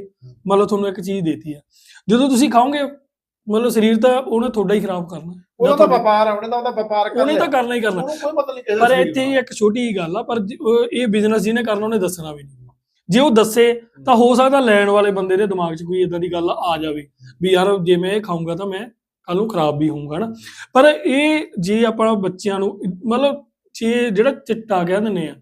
B: ਮਤਲਬ ਤੁਹਾਨੂੰ ਇੱਕ ਚੀਜ਼ ਦੇਤੀ ਆ ਜਦੋਂ ਤੁਸੀਂ ਖਾਓਗੇ ਮਤਲਬ ਸਰੀਰ ਤਾਂ ਉਹਨੇ ਤੁਹਾਡਾ ਹੀ ਖਰਾਬ ਕਰਨਾ
A: ਉਹਦਾ
B: ਜਾਂ
A: ਤਾਂ ਵਪਾਰ ਆ ਉਹਨੇ ਤਾਂ ਉਹਦਾ ਵਪਾਰ ਕਰ
B: ਉਹਨੇ ਤਾਂ ਕਰਨਾ ਹੀ ਕਰਨਾ। ਪਰ ਇੱਥੇ ਇੱਕ ਛੋਟੀ ਜਿਹੀ ਗੱਲ ਆ ਪਰ ਜ- ਇਹ ਬਿਜ਼ਨਸ ਜਿਹਨੇ ਕਰਨਾ ਉਹਨੇ ਦੱਸਣਾ ਵੀ ਨਹੀਂ। ਜੇ ਉਹ ਦੱਸੇ ਤਾਂ ਹੋ ਸਕਦਾ ਲੈਣ ਵਾਲੇ ਬੰਦੇ ਦੇ ਦਿਮਾਗ 'ਚ ਕੋਈ ਇਦਾਂ ਦੀ ਗੱਲ ਆ ਜਾਵੇ ਵੀ ਯਾਰ ਜੇ ਮੈਂ ਇਹ ਖਾਊਂਗਾ ਤਾਂ ਮੈਂ ਕੱਲ ਨੂੰ ਖਰਾਬ ਵੀ ਹੋਊਂਗਾ ਨਾ ਪਰ ਇਹ ਜੇ ਆਪਾਂ ਬੱਚਿਆਂ ਨੂੰ ਮਤਲਬ ਜੇ ਜਿਹੜਾ ਚਿੱਟਾ ਕਹਿ ਦਿੰਦੇ ਆ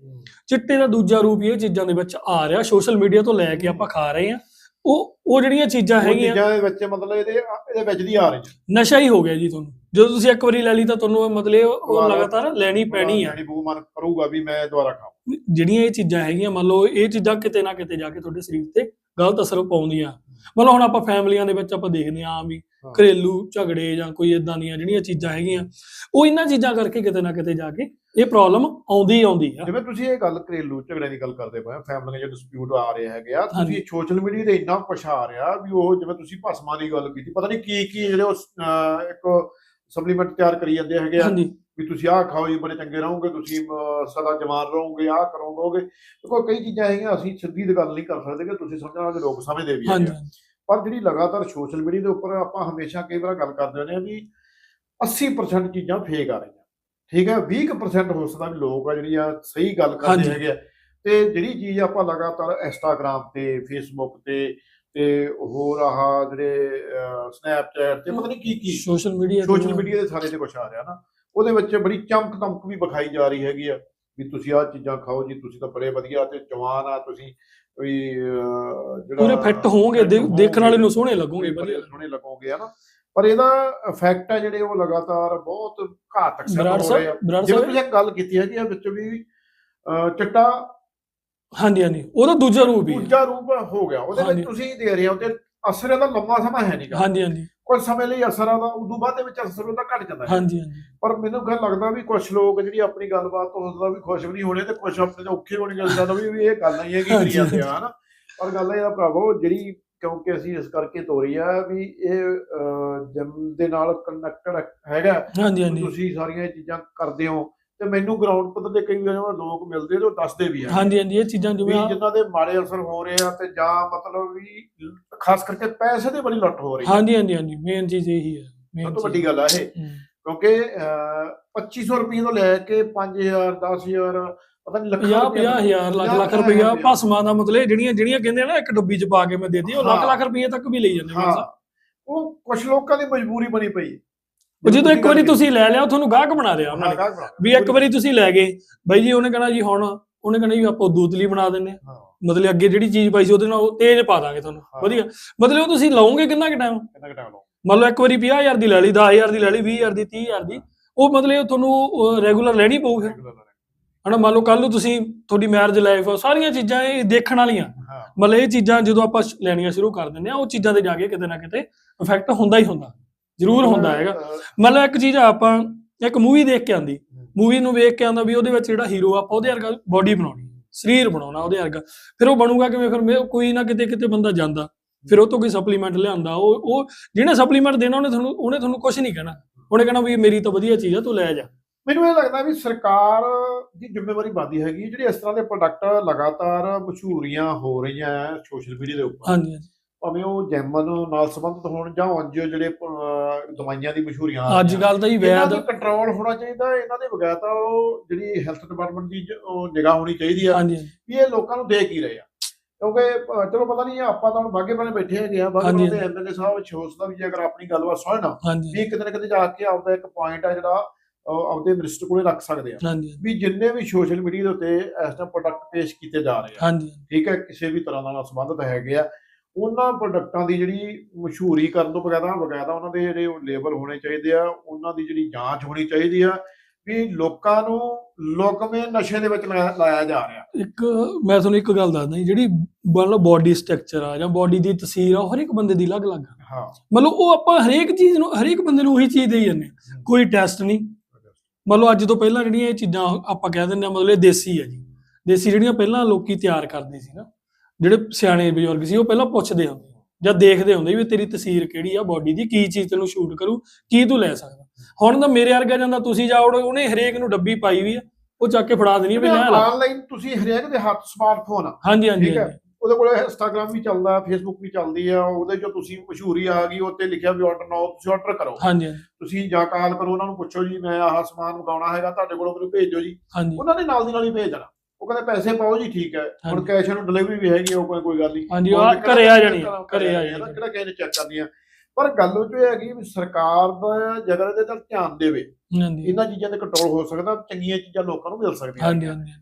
B: ਚਿੱਟੇ ਦਾ ਦੂਜਾ ਰੂਪ ਇਹ ਚੀਜ਼ਾਂ ਦੇ ਵਿੱਚ ਆ ਰਿਹਾ ਸੋਸ਼ਲ ਮੀਡੀਆ ਤੋਂ ਲੈ ਕੇ ਆਪਾਂ ਖਾ ਰਹੇ ਆ ਉਹ ਉਹ ਜਿਹੜੀਆਂ ਚੀਜ਼ਾਂ ਹੈਗੀਆਂ
A: ਚੀਜ਼ਾਂ ਦੇ ਵਿੱਚ ਮਤਲਬ ਇਹਦੇ ਇਹਦੇ ਵਿੱਚ ਦੀ ਆ ਰਹੀਆਂ
B: ਨਸ਼ਾ ਹੀ ਹੋ ਗਿਆ ਜੀ ਤੁਹਾਨੂੰ। ਜਦੋਂ ਤੁਸੀਂ ਇੱਕ ਵਾਰੀ ਲੈ ਲਈ ਤਾਂ ਤੁਹਾਨੂੰ ਮਤਲਬ ਉਹ ਲਗਾਤਾਰ ਲੈਣੀ ਪੈਣੀ ਆ।
A: ਬੂ ਮਨ ਕਰੂਗਾ ਵੀ ਮੈਂ ਦੁਬਾਰਾ ਖਾਵਾਂ।
B: ਜਿਹੜੀਆਂ ਇਹ ਚੀਜ਼ਾਂ ਹੈਗੀਆਂ ਮੰਨ ਲਓ ਇਹ ਚੀਜ਼ਾਂ ਕਿਤੇ ਨਾ ਕਿਤੇ ਜਾ ਕੇ ਤੁਹਾਡੇ ਸਰੀਰ ਤੇ ਗਲਤ ਅਸਰ ਪਾਉਂਦੀਆਂ। ਮੰਨ ਲਓ ਹੁਣ ਆਪਾਂ ਫੈਮਲੀਆਂ ਦੇ ਵਿੱਚ ਆਪਾਂ ਦੇਖਦੇ ਹਾਂ ਵੀ। ਘਰੇਲੂ ਝਗੜੇ ਜਾਂ ਕੋਈ ਇਦਾਂ ਦੀਆਂ ਜਿਹੜੀਆਂ ਚੀਜ਼ਾਂ ਹੈਗੀਆਂ ਉਹ ਇਹਨਾਂ ਚੀਜ਼ਾਂ ਕਰਕੇ ਕਿਤੇ ਨਾ ਕਿਤੇ ਜਾ ਕੇ ਇਹ ਪ੍ਰੋਬਲਮ ਆਉਂਦੀ ਆਉਂਦੀ ਆ।
A: ਜਿਵੇਂ ਤੁਸੀਂ ਇਹ ਗੱਲ ਘਰੇਲੂ ਝਗੜਿਆਂ ਦੀ ਗੱਲ ਕਰਦੇ ਪਏ ਫੈਮਲੀ ਦੇ ਡਿਸਪਿਊਟ ਆ ਰਹੇ ਹੈਗੇ ਆ। ਤੁਸੀਂ ਸੋਸ਼ਲ ਮੀਡੀਆ ਤੇ ਇੰਨਾ ਕੁਛ ਆ ਰਿਹਾ ਵੀ ਉਹ ਜਿਵੇਂ ਤੁਸੀਂ ਭਸਮਾਂ ਦੀ ਗੱਲ ਕੀਤੀ ਪਤਾ ਨਹੀਂ ਕੀ ਕੀ ਜਿਹੜੇ ਉਹ ਇੱਕ ਸਪਲੀਮੈਂਟ ਤਿਆਰ ਕਰੀ ਜਾਂਦੇ ਹੈਗੇ ਆ ਵੀ ਤੁਸੀਂ ਆਹ ਖਾਓ ਜੀ ਬੜੇ ਚੰਗੇ ਰਹੋਗੇ ਤੁਸੀਂ ਸਦਾ ਜਵਾਨ ਰਹੋਗੇ ਆਹ ਕਰੋਗੇ। ਦੇਖੋ ਕਈ ਚੀਜ਼ਾਂ ਹੈਗੀਆਂ ਅਸੀਂ ਸਿੱਧੀ ਦੀ ਗੱਲ ਨਹੀਂ ਕਰ ਸਕਦੇ ਕਿ ਤੁਸੀਂ ਸਮਝਣ ਵਾਲੇ ਲੋਕ ਸਮਝਦੇ ਵੀ ਹੈਗੇ। ਪਰ ਜਿਹੜੀ ਲਗਾਤਾਰ ਸੋਸ਼ਲ ਮੀਡੀਆ ਦੇ ਉੱਪਰ ਆਪਾਂ ਹਮੇਸ਼ਾ ਕਈ ਵਾਰ ਗੱਲ ਕਰਦੇ ਹੁੰਦੇ ਆ ਵੀ 80% ਚੀਜ਼ਾਂ ਫੇਕ ਆ ਰਹੀਆਂ। ਠੀਕ ਹੈ 20% ਹੋ ਸਕਦਾ ਵੀ ਲੋਕ ਆ ਜਿਹੜੀ ਆ ਸਹੀ ਗੱਲ ਕਰਦੇ। ਹੈਗੇ ਆ। ਤੇ ਜਿਹੜੀ ਚੀਜ਼ ਆਪਾਂ ਲਗਾਤਾਰ ਇੰਸਟਾਗ੍ਰam ਤੇ ਫੇਸਬੁੱਕ ਤੇ ਤੇ ਹੋਰ ਆਹ ਜਿਹੜੇ ਸਨੈਪਚੈਟ ਤੇ ਪਤਾ ਨਹੀਂ ਕੀ ਕੀ
B: ਸੋਸ਼ਲ ਮੀਡੀਆ
A: ਸੋਸ਼ਲ ਮੀਡੀਆ ਦੇ ਸਾਰੇ ਤੇ ਕੁਝ ਆ ਰਿਹਾ ਨਾ। ਉਹਦੇ ਵਿੱਚ ਬੜੀ ਚਮਕ ਦਮਕ ਵੀ ਵਿਖਾਈ ਜਾ ਰਹੀ ਹੈਗੀ ਆ ਵੀ ਤੁਸੀਂ ਆਹ ਚੀਜ਼ਾਂ ਖਾਓ ਜੀ ਤੁਸੀਂ ਤਾਂ ਬੜੇ ਵਧੀਆ ਤੇ ਜਵਾਨ ਆ ਤੁਸੀਂ ਵੀ ਜਿਹੜਾ
B: ਪੂਰੇ ਫਿੱਟ ਹੋਵੋਗੇ ਦੇਖਣ ਵਾਲੇ ਨੂੰ ਸੋਹਣੇ ਲੱਗੋਗੇ
A: ਬੜੇ
B: ਵਧੀਆ।
A: ਸੋਹਣੇ ਲੱਗੋਗੇ ਹਨਾ? ਪਰ ਇਹਦਾ ਇਫੈਕਟ ਹੈ ਜਿਹੜੇ ਉਹ ਲਗਾਤਾਰ ਬਹੁਤ ਘਾਤਕ ਸਿੱਧ ਹੋ ਰਹੇ ਆ। ਜਿਵੇਂ ਤੁਸੀਂ ਇੱਕ ਗੱਲ ਕੀਤੀ ਹੈਗੀ ਆ ਵਿੱਚ ਵੀ ਚਿੱਟਾ
B: ਹਾਂਜੀ ਹਾਂਜੀ। ਉਹਦਾ ਦੂਜਾ ਰੂਪ ਹੀ ਹੈ।
A: ਦੂਜਾ ਰੂਪ ਹੋ ਗਿਆ। ਉਹਦੇ। ਵਿੱਚ ਤੁਸੀਂ ਦੇ ਰਹੇ ਹੋ ਤੇ ਅਸਰ ਇਹਦਾ ਲੰਮਾ ਸਮਾਂ ਹੈ ਨਹੀਂਗਾ
B: ਹਾਂਜੀ ਹਾਂਜੀ।
A: ਕੁਝ ਸਮੇਂ ਲਈ ਅਸਰ ਆਦਾ ਉਦੋਂ ਬਾਅਦ ਦੇ ਵਿੱਚ ਅਸਰ ਉਹਦਾ ਘਟ ਜਾਂਦਾ ਹੈ।
B: ਹਾਂਜੀ ਹਾਂਜੀ।
A: ਪਰ ਮੈਨੂੰ ਗੱਲ ਲੱਗਦਾ ਵੀ ਕੁਝ ਲੋਕ ਜਿਹੜੀ ਆਪਣੀ ਗੱਲਬਾਤ ਤੋਂ ਹੁੰਦਾ ਵੀ ਖੁਸ਼ ਵੀ ਨਹੀਂ ਹੋਣੇ ਤੇ ਕੁਝ ਆਪਣੇ ਤੋਂ ਔਖੇ ਹੋਣੇ ਗੱਲ ਜਾਂਦਾ ਵੀ ਇਹ ਗੱਲ ਨਹੀਂ ਹੈ ਕੀ ਕਰੀ ਜਾਂਦੇ ਆ ਹਨਾ। ਪਰ ਗੱਲ ਇਹ ਆ ਭਰਾਵੋ ਜਿਹੜੀ ਕਿਉਂਕਿ ਅਸੀਂ ਇਸ ਕਰਕੇ ਤੋਰੀ ਆ ਵੀ ਇਹ ਜਿਮ ਦੇ ਨਾਲ ਕਨੈਕਟਡ ਹੈਗਾ।
B: ਹਾਂਜੀ ਹਾਂਜੀ।
A: ਤੁਸੀਂ ਸਾਰੀਆਂ ਇਹ ਚੀਜ਼ਾਂ ਕਰਦੇ ਹੋ ਤੇ ਮੈਨੂੰ ਗਰਾਊਂਡ ਪੱਧਰ ਤੇ ਕਈ ਵਾਰ ਲੋਕ ਮਿਲਦੇ ਤੇ ਉਹ ਦੱਸਦੇ ਵੀ ਆ।
B: ਹਾਂਜੀ ਹਾਂਜੀ ਇਹ ਚੀਜ਼ਾਂ ਜਿਵੇਂ
A: ਜਿਨ੍ਹਾਂ ਦੇ ਮਾੜੇ ਅਸਰ ਹੋ ਰਹੇ ਆ ਤੇ ਜਾਂ ਮਤਲਬ ਵੀ ਖਾਸ ਕਰਕੇ ਪੈਸੇ ਦੀ ਬੜੀ ਲੁੱਟ ਹੋ ਰਹੀ ਹੈ
B: ਹਾਂਜੀ ਹਾਂਜੀ ਹਾਂਜੀ ਮੇਨ ਚੀਜ਼ ਇਹੀ ਹੈ
A: ਸਭ
B: main
A: ਤੋਂ ਵੱਡੀ। ਗੱਲ ਆ ਇਹ। ਕਿਉਂਕਿ ਅਹ, 2500 ਰੁਪਏ ਤੋਂ ਲੈ ਕੇ 5000 10000 ਪਤਾ ਨਹੀਂ ਲੱਖਾਂ
B: 50
A: ਰੁਪਏ
B: 50000 ਲੱਖ ਲੱਖ
A: ਹਜ਼ਾਰ
B: ਰੁਪਇਆ
A: ਰੁਪਇਆ।
B: ਭਸਮਾਂ ਦਾ ਮਤਲਬ ਇਹ ਜਿਹੜੀਆਂ ਜਿਹੜੀਆਂ ਕਹਿੰਦੇ ਆ ਨਾ ਇੱਕ ਡੱਬੀ ਚ ਪਾ ਕੇ ਮੈਂ ਦੇਦੀ ਉਹ ਲੱਖ
A: ਹਾਂ।
B: ਲੱਖ ਰੁਪਏ ਤੱਕ ਵੀ ਲਈ ਜਾਂਦੇ
A: ਹਾਂ
B: ਹਾਂ
A: ਉਹ ਕੁਝ ਲੋਕਾਂ ਦੀ ਮਜਬੂਰੀ ਬਣੀ ਪਈ ਹੈ।
B: ਉਹ ਜਦੋਂ ਇੱਕ ਵਾਰੀ ਤੁਸੀਂ ਲੈ ਲਿਆ ਉਹ ਤੁਹਾਨੂੰ ਗਾਹਕ ਬਣਾ ਦਿਆ ਉਹਨਾਂ
A: ਹਾਂ,
B: ਨੇ
A: ਗਾਹਕ ਬਣਾ।
B: ਵੀ ਇੱਕ ਵਾਰੀ ਤੁਸੀਂ ਲੈ ਗਏ ਬਾਈ ਜੀ ਉਹਨੇ ਕਹਣਾ ਜੀ ਹੁਣ ਉਹਨੇ ਕਹਣਾ ਜੀ ਆਪਾਂ ਦੂਤਲੀ ਬਣਾ ਦਿੰਨੇ ਆ। ਮਤਲਬ ਅੱਗੇ ਜਿਹੜੀ ਚੀਜ਼ ਪਾਈ ਸੀ ਉਹਦੇ ਨਾਲ ਉਹ ਤੇਜ਼ ਪਾ ਦਾਂਗੇ ਤੁਹਾਨੂੰ। ਵਧੀਆ ਮਤਲਬ ਉਹ ਤੁਸੀਂ ਲਾਓਗੇ ਕਿੰਨਾ ਕੁ ਟਾਈਮ
A: ਕਿੰਨਾ ਟਾਈਮ ਲਾਓ
B: ਮੰਨ ਲਓ ਇੱਕ ਵਾਰੀ 50000 ਦੀ ਲੈ ਲਈ 10000 ਦੀ ਲੈ ਲਈ 20000 ਦੀ 30000 ਦੀ ਉਹ ਮਤਲਬ ਤੁਹਾਨੂੰ ਰੈਗੂਲਰ ਲੈਣੀ ਪਊ ਫਿਰ ਹਨਾ ਮੰਨ ਲਓ ਕੱਲ ਨੂੰ ਤੁਸੀਂ ਤੁਹਾਡੀ ਮੈਰਿਜ ਲਾਈਫ ਸਾਰੀਆਂ ਚੀਜ਼ਾਂ ਇਹ ਦੇਖਣ ਵਾਲੀਆਂ। ਮਤਲਬ ਇਹ ਚੀਜ਼ਾਂ ਜਦੋਂ ਆਪਾਂ ਲੈਣੀਆਂ ਸ਼ੁਰੂ ਕਰ ਦਿੰਦੇ ਆ ਉਹ ਚੀਜ਼ਾਂ ਤੇ ਜਾ ਕੇ ਕਿਤੇ ਨਾ ਕਿਤੇ ਇਫੈਕਟ ਹੁੰਦਾ ਹੀ ਹੁੰਦਾ। ਜ਼ਰੂਰ ਹੁੰਦਾ ਹੈਗਾ। ਮਤਲਬ ਇੱਕ ਚੀਜ਼ ਆ ਆਪਾਂ ਇੱਕ ਮੂਵੀ ਦੇਖ ਕੇ ਆਂਦੀ ਮੂਵੀ ਨੂੰ ਵੇਖ ਕੇ ਆਂਦਾ ਵੀ ਉਹਦੇ ਵਿੱਚ ਜਿਹੜਾ ਹੀਰੋ ਆਪਾਂ ਉਹਦੇ ਵਰਗਾ ਬੋਡੀ ਬਣਾਉਣੀ ਸਰੀਰ ਬਣਾਉਣਾ ਉਹਦੇ ਵਰਗਾ। ਫਿਰ ਉਹ ਬਣੂਗਾ ਕਿਵੇਂ? ਫਿਰ ਕੋਈ ਨਾ ਕਿਤੇ ਕਿਤੇ ਬੰਦਾ ਜਾਂਦਾ। ਫਿਰ ਉਹ ਤੋਂ ਕੋਈ ਸਪਲੀਮੈਂਟ ਲਿਆਂਦਾ ਉਹ ਉਹ ਜਿਹਨੇ ਸਪਲੀਮੈਂਟ ਦੇਣਾ ਉਹਨੇ ਤੁਹਾਨੂੰ ਉਹਨੇ ਤੁਹਾਨੂੰ ਕੁਝ ਨਹੀਂ ਕਹਿਣਾ। ਉਹਨੇ ਕਹਿਣਾ ਵੀ ਮੇਰੀ ਤਾਂ ਵਧੀਆ ਚੀਜ਼ ਆ ਤੂੰ ਲੈ ਜਾ।
A: ਮੈਨੂੰ ਇਹ ਲੱਗਦਾ ਵੀ ਸਰਕਾਰ ਦੀ ਜ਼ਿੰਮੇਵਾਰੀ ਬਣਦੀ ਹੈਗੀ ਹੈ, ਜਿਹੜੇ ਇਸ ਤਰ੍ਹਾਂ ਦੇ ਪ੍ਰੋਡਕਟ ਲਗਾਤਾਰ ਮਸ਼ਹੂਰੀਆਂ ਹੋ ਰਹੀਆਂ ਸੋਸ਼ਲ ਮੀਡੀਆ ਦੇ ਉੱਪਰ।
B: ਹਾਂਜੀ ਹਾਂਜੀ।
A: ਭਾਵੇਂ ਉਹ ਜੈਮ ਨਾਲ ਸੰਬੰਧਿਤ ਹੋਣ ਜਾਂ ਉਂਝ ਜਿਹੜੇ ਦਵਾਈਆਂ ਦੀ ਮਸ਼ਹੂਰੀਆਂ
B: ਅੱਜ। ਕੱਲ ਤਾਂ
A: ਇਹਨਾਂ
B: ਵੈਦ
A: ਦਾ ਕੰਟਰੋਲ ਹੋਣਾ ਚਾਹੀਦਾ। ਇਹਨਾਂ ਦੇ ਬਗੈਰ ਤਾਂ ਉਹ ਜਿਹੜੀ ਹੈਲਥ ਡਿਪਾਰਟਮੈਂਟ ਦੀ ਨਿਗਾਹ ਹੋਣੀ ਚਾਹੀਦੀ ਆ। ਵੀ ਇਹ ਲੋਕਾਂ ਨੂੰ ਦੇ ਕੀ ਰਹੇ ਆ। ਕਿਉਂਕਿ ਚਲੋ ਪਤਾ ਨਹੀਂ ਆਪਾਂ ਤਾਂ ਹੁਣ ਬਾਗੇ ਬਣੇ ਬੈਠੇ ਹੈਗੇ ਆ। ਬਾਗੇ ਦੇ ਐਮਐਲਏ ਸਾਹਿਬ ਸ਼ੋਸ ਦਾ ਵੀ ਅਗਰ ਆਪਣੀ ਗੱਲਬਾਤ ਸੁਣਨ ਵੀ ਕਿਤੇ ਨਾ ਕਿਤੇ ਜਾ ਕੇ ਆਪਦਾ ਇੱਕ ਪੁਆਇੰਟ ਆ ਜਿਹੜਾ ਆਪਦੇ ਮਿਨਿਸਟਰ ਕੋਲੇ ਰੱਖ ਸਕਦੇ ਆ।
B: ਹਾਂਜੀ
A: ਵੀ ਜਿੰਨੇ ਵੀ ਸੋਸ਼ਲ ਮੀਡੀਆ ਦੇ ਉੱਤੇ ਇਸ ਤਰ੍ਹਾਂ ਪ੍ਰੋਡਕਟ ਪੇਸ਼ ਕੀਤੇ ਜਾ ਰਹੇ ਆ।
B: ਹਾਂਜੀ
A: ਠੀਕ ਹੈ ਕਿਸੇ ਵੀ ਤਰ੍ਹਾਂ ਨਾਲ ਸੰਬੰਧਿਤ ਹੈਗੇ ਆ। ਉਹਨਾਂ ਪ੍ਰੋਡਕਟਾਂ ਦੀ ਜਿਹੜੀ ਮਸ਼ਹੂਰੀ ਕਰਨ ਤੋਂ ਬਗੈਰ ਬਗੈਰ ਉਹਨਾਂ ਦੇ ਜਿਹੜੇ ਲੇਬਲ ਹੋਣੇ ਚਾਹੀਦੇ ਆ ਉਹਨਾਂ ਦੀ ਜਿਹੜੀ ਜਾਂਚ ਹੋਣੀ ਚਾਹੀਦੀ ਆ ਵੀ ਲੋਕਾਂ ਨੂੰ ਲੋਕਮੇ ਨਸ਼ੇ ਦੇ ਵਿੱਚ ਲਾਇਆ ਜਾ ਰਿਹਾ।
B: ਇੱਕ ਮੈਂ ਤੁਹਾਨੂੰ ਇੱਕ ਗੱਲ ਦੱਸਦਾ ਜਿਹੜੀ ਮਤਲਬ ਬਾਡੀ ਸਟਰਕਚਰ ਆ ਜਾਂ ਬਾਡੀ ਦੀ ਤਸਵੀਰ ਆ ਹਰ ਇੱਕ ਬੰਦੇ ਦੀ ਅਲੱਗ-ਅਲੱਗ
A: ਹਾਂ।
B: ਮਤਲਬ ਉਹ ਆਪਾਂ ਹਰੇਕ ਚੀਜ਼ ਨੂੰ ਹਰੇਕ ਬੰਦੇ ਨੂੰ ਉਹੀ ਚੀਜ਼ ਦੇਈ ਜਾਂਦੇ। ਕੋਈ ਟੈਸਟ ਨਹੀਂ ਮਤਲਬ ਅੱਜ ਤੋਂ ਪਹਿਲਾਂ ਜਿਹੜੀਆਂ ਇਹ ਚੀਜ਼ਾਂ ਆਪਾਂ ਕਹਿ ਦਿੰਦੇ ਆ ਮਤਲਬ ਇਹ ਦੇਸੀ ਹੈ ਜੀ। ਦੇਸੀ ਜਿਹੜੀਆਂ ਪਹਿਲਾਂ ਲੋਕੀ ਤਿਆਰ ਕਰਦੇ ਸੀ ਨਾ ਜਿਹੜੇ ਸਿਆਣੇ ਬਜ਼ੁਰਗ ਸੀ ਉਹ ਪਹਿਲਾਂ ਪੁੱਛਦੇ ਹੁੰਦੇ ਜਾਂ ਦੇਖਦੇ ਹੁੰਦੇ ਵੀ ਤੇਰੀ ਤਸਵੀਰ ਕਿਹੜੀ ਆ ਬਾਡੀ ਦੀ ਕੀ ਚੀਜ਼ ਤੈਨੂੰ ਸ਼ੂਟ ਕਰੂ ਕੀ ਤੂੰ ਲੈ ਸਕਦਾ। ਹੁਣ ਤਾਂ ਮੇਰੇ ਵਰਗਾ ਜਾਂਦਾ ਤੁਸੀਂ ਜਾਓੜ ਉਹਨੇ ਹਰੇਕ ਨੂੰ ਡੱਬੀ ਪਾਈ ਵੀ ਆ ਉਹ ਚੱਕ ਕੇ ਫੜਾ ਦੇਣੀ ਵੀ ਲੈ ਲਾ।
A: ਆਨਲਾਈਨ ਤੁਸੀਂ ਹਰੇਕ ਦੇ ਹੱਥ ਸਮਾਰਟਫੋਨ ਆ।
B: ਹਾਂਜੀ ਹਾਂਜੀ
A: ਠੀਕ ਹੈ। ਉਹਦੇ ਕੋਲ ਇੰਸਟਾਗ੍ਰam ਵੀ ਚੱਲਦਾ ਫੇਸਬੁੱਕ ਵੀ ਚੱਲਦੀ ਆ ਉਹਦੇ ਚੋਂ ਤੁਸੀਂ ਮਸ਼ਹੂਰੀ ਆ ਗਈ ਉੱਤੇ ਲਿਖਿਆ ਵੀ ਆਰਡਰ ਨਾਓ ਤੁਸੀਂ ਆਰਡਰ ਕਰੋ।
B: ਹਾਂਜੀ
A: ਤੁਸੀਂ ਜਾਂ ਕਾਲ ਕਰੋ ਉਹਨਾਂ ਨੂੰ ਪੁੱਛੋ ਜੀ ਮੈਂ ਆਹ ਸਮਾਨ ਮੰਗਾਉਣਾ ਹੈਗਾ ਤੁਹਾਡੇ ਕੋਲੋਂ ਮੈਨੂੰ ਭੇਜੋ ਜੀ। ਉਹਨਾਂ ਨੇ ਨਾਲ ਦੀ ਨਾਲ ਹੀ ਭੇਜ ਦੇਣਾ। ਉਹ ਕਹਿੰਦੇ ਪੈਸੇ ਪਾਓ ਜੀ ਠੀਕ ਹੈ। ਹੁਣ। ਕੈਸ਼ ਔਨ ਡਿਲੀਵਰੀ ਵੀ ਹੈਗੀ ਉਹ ਕੋਈ ਕੋਈ ਗੱਲ ਨਹੀਂ।
B: ਹਾਂਜੀ
A: ਉਹ
B: ਘਰੇ ਆ ਜਾਣੀ ਘਰੇ ਆ
A: ਜਾਣੀ
B: ਜਾਣੀ
A: ਕਿਹੜਾ ਕਿਸੇ ਨੇ ਚੈੱਕ ਕਰਨੀ ਆ? ਪਰ ਗੱਲ ਉਹ 'ਚ ਹੈਗੀ ਵੀ ਸਰਕਾਰ ਦਾ ਜੇਕਰ ਇਹਦੇ ਤੇ ਧਿਆਨ ਦੇਵੇ। ਇਹਨਾਂ ਚੀਜ਼ਾਂ ਤੇ ਕੰਟਰੋਲ ਹੋ ਸਕਦਾ ਚੰਗੀਆਂ ਚੀਜ਼ਾਂ ਲੋਕਾਂ ਨੂੰ ਮਿਲ ਸਕਦੀਆਂ।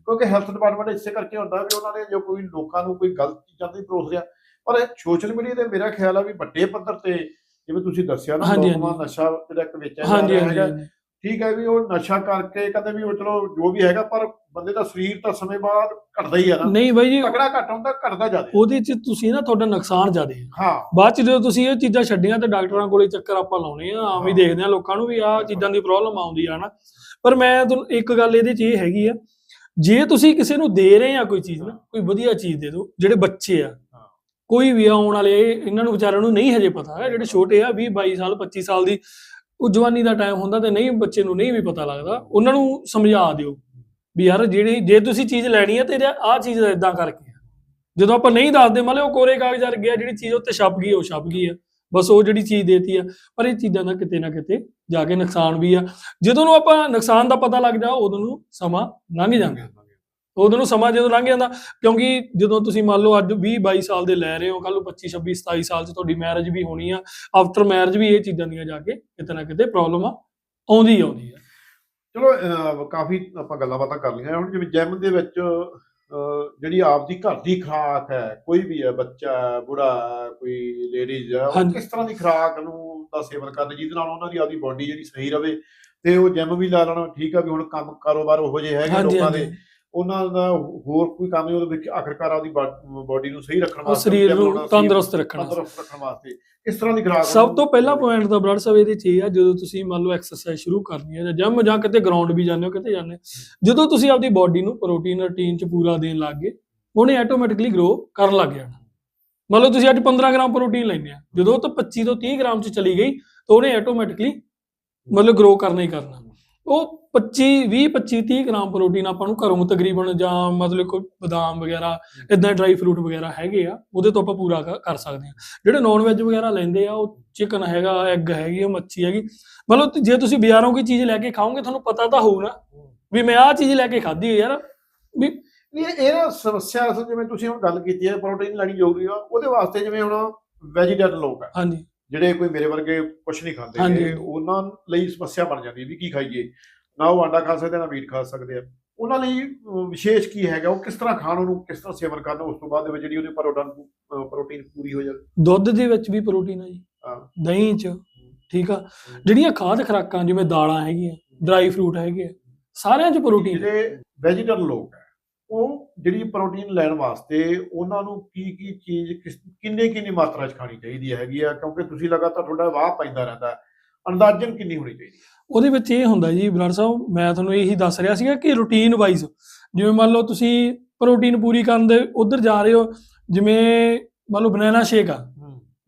A: ਕਿਉਂਕਿ ਹੈਲਥ ਡਿਪਾਰਟਮੈਂਟ ਇਸੇ ਕਰਕੇ ਹੁੰਦਾ ਵੀ ਉਹਨਾਂ ਨੇ ਜੋ ਕੋਈ ਲੋਕਾਂ ਨੂੰ ਕੋਈ ਗਲਤ ਚੀਜ਼ਾਂ ਨਹੀਂ ਪਰੋਸ ਰਿਹਾ। ਪਰ ਸੋਸ਼ਲ ਮੀਡੀਆ ਤੇ ਮੇਰਾ ਖਿਆਲ ਆ ਵੀ ਵੱਡੇ ਪੱਧਰ ਤੇ ਜਿਵੇਂ ਤੁਸੀਂ ਦੱਸਿਆ ਨਾ ਲੋਕਾਂ। ਨਸ਼ਾ ਜਿਹੜਾ ਇੱਕ ਵੇਚਿਆ ਜਾ ਰਿਹਾ ਹੈਗਾ। ਠੀਕ ਹੈ ਵੀ ਉਹ ਨਸ਼ਾ ਕਰਕੇ ਕਹਿੰਦੇ ਵੀ ਉਹ ਚਲੋ ਜੋ ਵੀ ਹੈਗਾ ਪਰ ਬੰਦੇ ਦਾ ਸਰੀਰ ਤਾਂ ਸਮੇਂ ਬਾਅਦ ਘਟਦਾ ਹੀ ਆ ਨਾ।
B: ਨਹੀਂ ਬਾਈ ਜੀ
A: ਤਕੜਾ ਘਟ ਹੁੰਦਾ ਘਟਦਾ ਜ਼ਿਆਦਾ।
B: ਉਹਦੇ ਚ ਤੁਸੀਂ ਨਾ ਤੁਹਾਡਾ ਨੁਕਸਾਨ ਜ਼ਿਆਦਾ ਹੈ।
A: ਹਾਂ।
B: ਬਾਅਦ ਚ ਜਦੋਂ ਤੁਸੀਂ ਇਹ ਚੀਜ਼ਾਂ ਛੱਡੀਆਂ ਤੇ ਡਾਕਟਰਾਂ ਕੋਲੇ ਚੱਕਰ ਆਪਾਂ ਲਾਉਣੇ ਆ ਆਮ ਹੀ। ਦੇਖਦੇ ਆ ਲੋਕਾਂ ਨੂੰ ਵੀ ਆਹ ਚੀਜ਼ਾਂ ਦੀ ਪ੍ਰੋਬਲਮ ਆਉਂਦੀ ਆ ਨਾ ਪਰ ਮੈਂ ਤੁਹਾਨੂੰ ਇੱਕ ਗੱਲ ਇਹਦੇ ਚ ਇਹ ਹੈਗੀ ਆ ਜੇ ਤੁਸੀਂ ਕਿਸੇ ਨੂੰ ਦੇ ਰਹੇ ਆ ਕੋਈ ਚੀਜ਼ ਨਾ ਕੋਈ ਵਧੀਆ ਚੀਜ਼ ਦੇ ਦਿਓ ਜਿਹੜੇ ਬੱਚੇ ਆ। ਕੋਈ ਵੀ ਆਉਣ ਵਾਲੇ ਇਹਨਾਂ ਨੂੰ ਵਿਚਾਰਿਆਂ ਨੂੰ ਨਹੀਂ ਹਜੇ ਪਤਾ ਹੈ ਜਿਹੜੇ ਛੋਟੇ ਆ 20 22 ਸਾਲ 25 ਸਾਲ ਦੀ ਉਹ ਜਵਾਨੀ ਦਾ ਟਾਈਮ ਹੁੰਦਾ ਤੇ ਨਹੀਂ, ਬੱਚੇ ਨੂੰ ਨਹੀਂ ਵੀ ਪਤਾ ਲੱਗਦਾ, ਉਹਨਾਂ ਨੂੰ ਸਮਝਾ ਦਿਓ ਵੀ ਯਾਰ ਜਿਹੜੀ, ਜੇ ਤੁਸੀਂ ਚੀਜ਼ ਲੈਣੀ ਹੈ ਤੇ ਆਹ ਚੀਜ਼ ਇਦਾਂ ਕਰਕੇ ਜਦੋਂ ਆਪਾਂ ਨਹੀਂ ਦੱਸਦੇ, ਮਤਲਬ ਉਹ ਕੋਰੇ ਕਾਗਜ਼ਾਂ ਗਿਆ ਜਿਹੜੀ ਚੀਜ਼ ਉੱਤੇ ਛਪ ਗਈ, ਉਹ ਛਪ ਗਈ ਆ। ਬਸ ਉਹ ਜਿਹੜੀ ਚੀਜ਼ ਦੇਤੀ ਆ, ਪਰ ਇਹ ਚੀਜ਼ਾਂ ਦਾ ਕਿਤੇ ਨਾ ਕਿਤੇ ਜਾ ਕੇ ਨੁਕਸਾਨ ਵੀ ਆ। ਜਦੋਂ ਨੂੰ ਆਪਾਂ ਨੁਕਸਾਨ ਦਾ ਪਤਾ ਲੱਗ ਜਾ ਉਦੋਂ ਨੂੰ ਸਮਾਂ ਲੰਘ ਜਾਂਦਾ। ਉਦੋਂ ਨੂੰ ਸਮਾਂ ਜਦੋਂ ਲੰਘ ਜਾਂਦਾ ਕਿਉਂਕਿ ਜਦੋਂ ਤੁਸੀਂ ਮੰਨ ਲਓ ਅੱਜ 20 22 ਸਾਲ ਦੇ ਲੈ ਰਹੇ ਹੋ ਕੱਲ ਨੂੰ 25 26 27 ਸਾਲ 'ਚ ਤੁਹਾਡੀ ਮੈਰਿਜ ਵੀ ਹੋਣੀ ਆ ਆਫਟਰ ਮੈਰਿਜ ਵੀ ਇਹ ਚੀਜ਼ਾਂ ਦੀਆਂ ਜਾ ਕੇ ਕਿਤੇ ਨਾ ਕਿਤੇ ਪ੍ਰੋਬਲਮ ਆਉਂਦੀ ਆਉਂਦੀ ਆ।
A: ਚਲੋ ਕਾਫੀ ਆਪਾਂ ਗੱਲਾਂ ਬਾਤਾਂ ਕਰ ਲਈਆਂ ਹੁਣ ਜਿਵੇਂ ਜਿਮ ਦੇ ਵਿੱਚ ਜਿਹੜੀ ਆਪ ਦੀ ਘਰ ਦੀ ਖੁਰਾਕ ਹੈ ਕੋਈ ਵੀ ਹੈ ਬੱਚਾ ਬੁੜਾ ਕੋਈ ਲੇਡੀਜ਼ ਹੈ ਉਹ। ਕਿਸ ਤਰ੍ਹਾਂ ਦੀ ਖੁਰਾਕ ਨੂੰ ਦਾ ਸੇਵਨ ਕਰਨ ਜਿਹਦੇ ਨਾਲ ਉਹਨਾਂ ਦੀ ਆਪਦੀ ਬਾਡੀ ਜਿਹੜੀ ਸਹੀ ਰਵੇ ਤੇ ਉਹ ਜਿਮ ਵੀ ਲਾ ਲੈਣ ਠੀਕ ਆ ਵੀ ਹੁਣ ਕੰਮ ਕਾਰੋਬਾਰ ਉਹੋ ਜਿਹੇ ਹੈਗੇ ਲੋਕਾਂ ਦੇ। ਉਹਨਾਂ ਦਾ ਹੋਰ ਕੋਈ ਕੰਮ ਨਹੀਂ ਉਹਦੇ ਵਿੱਚ ਆਖਰਕਾਰ ਆਪਦੀ ਬਾਡੀ ਨੂੰ ਸਹੀ ਰੱਖਣ ਵਾਸਤੇ
B: ਸਰੀਰ ਨੂੰ ਤੰਦਰੁਸਤ ਰੱਖਣਾ
A: ਤੰਦਰੁਸਤ ਰੱਖਣ ਵਾਸਤੇ। ਕਿਸ ਤਰ੍ਹਾਂ ਦੀ ਖੁਰਾਕ
B: ਸਭ ਤੋਂ ਪਹਿਲਾ ਪੁਆਇੰਟ ਦਾ ਬਲੱਡ ਸਾਹਿਬ ਇਹਦੇ ਚ ਇਹ ਆ ਜਦੋਂ ਤੁਸੀਂ ਮੰਨ ਲਓ ਐਕਸਰਸਾਈਜ਼ ਸ਼ੁਰੂ ਕਰਨੀ ਹੈ ਜਾਂ ਜਿਮ ਜਾਂ ਕਿਤੇ ਗਰਾਊਂਡ ਵੀ ਜਾਂਦੇ ਹੋ ਕਿਤੇ ਜਾਂਦੇ ਜਦੋਂ ਤੁਸੀਂ ਆਪਦੀ ਬਾਡੀ ਨੂੰ ਪ੍ਰੋਟੀਨ ਰੂਟੀਨ ਚ ਪੂਰਾ ਦੇਣ ਲੱਗ ਗਏ ਉਹਨੇ ਆਟੋਮੈਟਿਕਲੀ ਗਰੋ ਕਰਨ ਲੱਗ ਜਾਣਾ। ਮੰਨ ਲਓ ਤੁਸੀਂ ਅੱਜ 15 ਗ੍ਰਾਮ ਪ੍ਰੋਟੀਨ ਲੈਂਦੇ ਆ ਜਦੋਂ ਉਹ ਤੋਂ 25 ਤੋਂ 30 ਗ੍ਰਾਮ ਚ ਚਲੀ ਗਈ ਤਾਂ ਉਹਨੇ ਆਟੋਮੈਟਿਕਲੀ ਮਤਲਬ ਗਰੋ ਕਰਨਾ ਹੀ ਕਰਨਾ। ਉਹ 25 20 25 30 ਗ੍ਰਾਮ ਪ੍ਰੋਟੀਨ ਆਪਾਂ ਨੂੰ ਘਰੋਂ ਤਕਰੀਬਨ ਜਾਂ ਮਤਲਬ ਕੋਈ ਬਦਾਮ ਵਗੈਰਾ ਇਦਾਂ ਡਰਾਈ ਫਰੂਟ ਵਗੈਰਾ ਹੈਗੇ ਆ ਉਹਦੇ ਤੋਂ ਆਪਾਂ ਪੂਰਾ ਕਰ ਸਕਦੇ ਆ ਜਿਹੜੇ ਨਾਨ ਵੈਜ ਵਗੈਰਾ ਲੈਂਦੇ ਆ ਉਹ ਚਿਕਨ ਹੈਗਾ ਐਗ ਹੈਗੀ ਆ ਮੱਛੀ ਹੈਗੀ। ਮਤਲਬ ਜੇ ਤੁਸੀਂ ਬਾਜ਼ਾਰੋਂ ਕੋਈ ਚੀਜ਼ ਲੈ ਕੇ ਖਾਓਗੇ ਤੁਹਾਨੂੰ ਪਤਾ ਤਾਂ ਹੋਊ ਨਾ ਵੀ ਮੈਂ ਆਹ ਚੀਜ਼ ਲੈ ਕੇ ਖਾਧੀ ਯਾਰ ਵੀ
A: ਇਹ ਇਹ ਸਮੱਸਿਆ ਅਸਲ ਜਿਵੇਂ ਤੁਸੀਂ ਹੁਣ ਗੱਲ ਕੀਤੀ ਹੈ ਪ੍ਰੋਟੀਨ ਲੈਣੀ ਜ਼ਰੂਰੀ ਆ ਉਹਦੇ ਵਾਸਤੇ ਜਿਵੇਂ ਹੁਣ ਵੈਜੀਟੇਰੀਅਨ ਲੋਕ ਆ
B: ਹਾਂਜੀ।
A: ਜਿਹੜੇ ਕੋਈ ਮੇਰੇ ਵਰਗੇ ਕੁਝ ਨਹੀਂ ਖਾਂਦੇ। ਉਹਨਾਂ ਲਈ ਸਮੱਸਿਆ ਬਣ ਜਾਂਦੀ ਵੀ ਕੀ ਖਾਈਏ। ਨਾ ਉਹ ਆਂਡਾ ਖਾ ਸਕਦੇ ਨਾ ਮੀਟ ਖਾ ਸਕਦੇ ਆ। ਉਹਨਾਂ ਲਈ ਵਿਸ਼ੇਸ਼ ਕੀ ਹੈਗਾ? ਉਹ ਕਿਸ ਤਰ੍ਹਾਂ ਖਾਣ ਉਹਨੂੰ ਕਿਸ ਤਰ੍ਹਾਂ ਸੇਵਨ ਕਰਨ ਉਸ ਤੋਂ ਬਾਅਦ ਦੇ ਵਿੱਚ ਜਿਹੜੀ ਉਹਦੀ ਪ੍ਰੋਟੀਨ ਪ੍ਰੋਟੀਨ ਪੂਰੀ ਹੋ ਜਾਵੇ।
B: ਦੁੱਧ ਦੇ ਵਿੱਚ ਵੀ ਪ੍ਰੋਟੀਨ ਹੈ ਜੀ। ਦਹੀਂ ਚ ਠੀਕ ਆ? ਜਿਹੜੀਆਂ ਖਾਦ ਖਰਾਕਾਂ ਜਿਵੇਂ ਦਾਲਾਂ ਹੈਗੀਆਂ ਡਰਾਈ ਫਰੂਟ ਹੈਗੇ ਸਾਰਿਆਂ ਚ ਪ੍ਰੋਟੀਨ
A: ਜਿਹੜੇ ਵੈਜੀਟੇਰੀਅਨ ਲੋਕ ਹੈ ਉਹ ਜਿਹੜੀ ਪ੍ਰੋਟੀਨ ਲੈਣ ਵਾਸਤੇ ਉਹਨਾਂ ਨੂੰ ਕੀ ਕੀ ਚੀਜ਼ ਕਿੰਨੇ ਕਿੰਨੀ ਮਾਤਰਾ 'ਚ ਖਾਣੀ ਚਾਹੀਦੀ ਹੈਗੀ ਆ? ਕਿਉਂਕਿ ਤੁਸੀਂ ਲਗਾਤਾਰ ਤੁਹਾਡਾ ਵਾਹ ਪੈਂਦਾ ਰਹਿੰਦਾ। ਅੰਦਾਜ਼ਨ ਕਿੰਨੀ ਹੋਣੀ ਚਾਹੀਦੀ ਹੈ?
B: ਉਹਦੇ ਵਿੱਚ ਇਹ ਹੁੰਦਾ ਜੀ ਬਲੱਡ ਸਾਹਿਬ ਮੈਂ ਤੁਹਾਨੂੰ ਇਹੀ ਦੱਸ ਰਿਹਾ ਸੀਗਾ ਕਿ ਰੂਟੀਨ ਵਾਈਜ਼ ਜਿਵੇਂ ਮੰਨ ਲਓ ਤੁਸੀਂ ਪ੍ਰੋਟੀਨ ਪੂਰੀ ਕਰਨ ਦੇ ਉਧਰ ਜਾ ਰਹੇ ਹੋ ਜਿਵੇਂ ਮੰਨ ਲਓ ਬਨਾਨਾ ਸ਼ੇਕ ਆ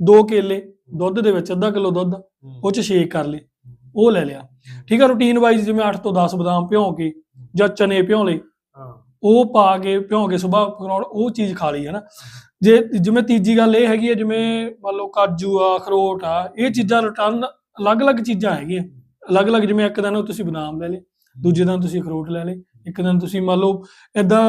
B: ਦੋ ਕੇਲੇ ਦੁੱਧ ਦੇ ਵਿੱਚ ਅੱਧਾ ਕਿਲੋ ਦੁੱਧ ਉਹ ਚ ਸ਼ੇਕ ਕਰ ਲਏ ਉਹ ਲੈ ਲਿਆ। ਠੀਕ ਆ ਰੂਟੀਨ ਵਾਈਜ਼ ਜਿਵੇਂ 8 ਤੋਂ 10 ਬਦਾਮ ਭਿਉਂ ਕੇ ਜਾਂ ਚਨੇ ਭਿਉਂ ਲਏ ਉਹ ਪਾ ਕੇ ਭਿਉਂ ਕੇ ਸਵੇਰ ਪਕੌੜ ਉਹ ਚੀਜ਼ ਖਾ ਲਈ ਹੈ ਨਾ। ਜੇ ਜਿਵੇਂ ਤੀਜੀ ਗੱਲ ਇਹ ਹੈਗੀ ਹੈ ਜਿਵੇਂ ਮੰਨ ਲਓ ਕਾਜੂ ਆ ਅਖਰੋਟ ਆ ਇਹ ਚੀਜ਼ਾਂ ਰਿਟਰਨ ਅਲੱਗ-ਅਲੱਗ ਚੀਜ਼ਾਂ ਹੈਗੀਆਂ। ਅਲੱਗ-ਅਲੱਗ ਜਿਵੇਂ ਇੱਕ ਦਿਨ ਤੁਸੀਂ ਬਦਾਮ ਲੈ ਲਏ ਦੂਜੇ ਦਿਨ ਤੁਸੀਂ ਅਖਰੋਟ ਲੈ ਲਏ ਇੱਕ ਦਿਨ ਤੁਸੀਂ ਮੰਨ ਲਓ ਇਦਾਂ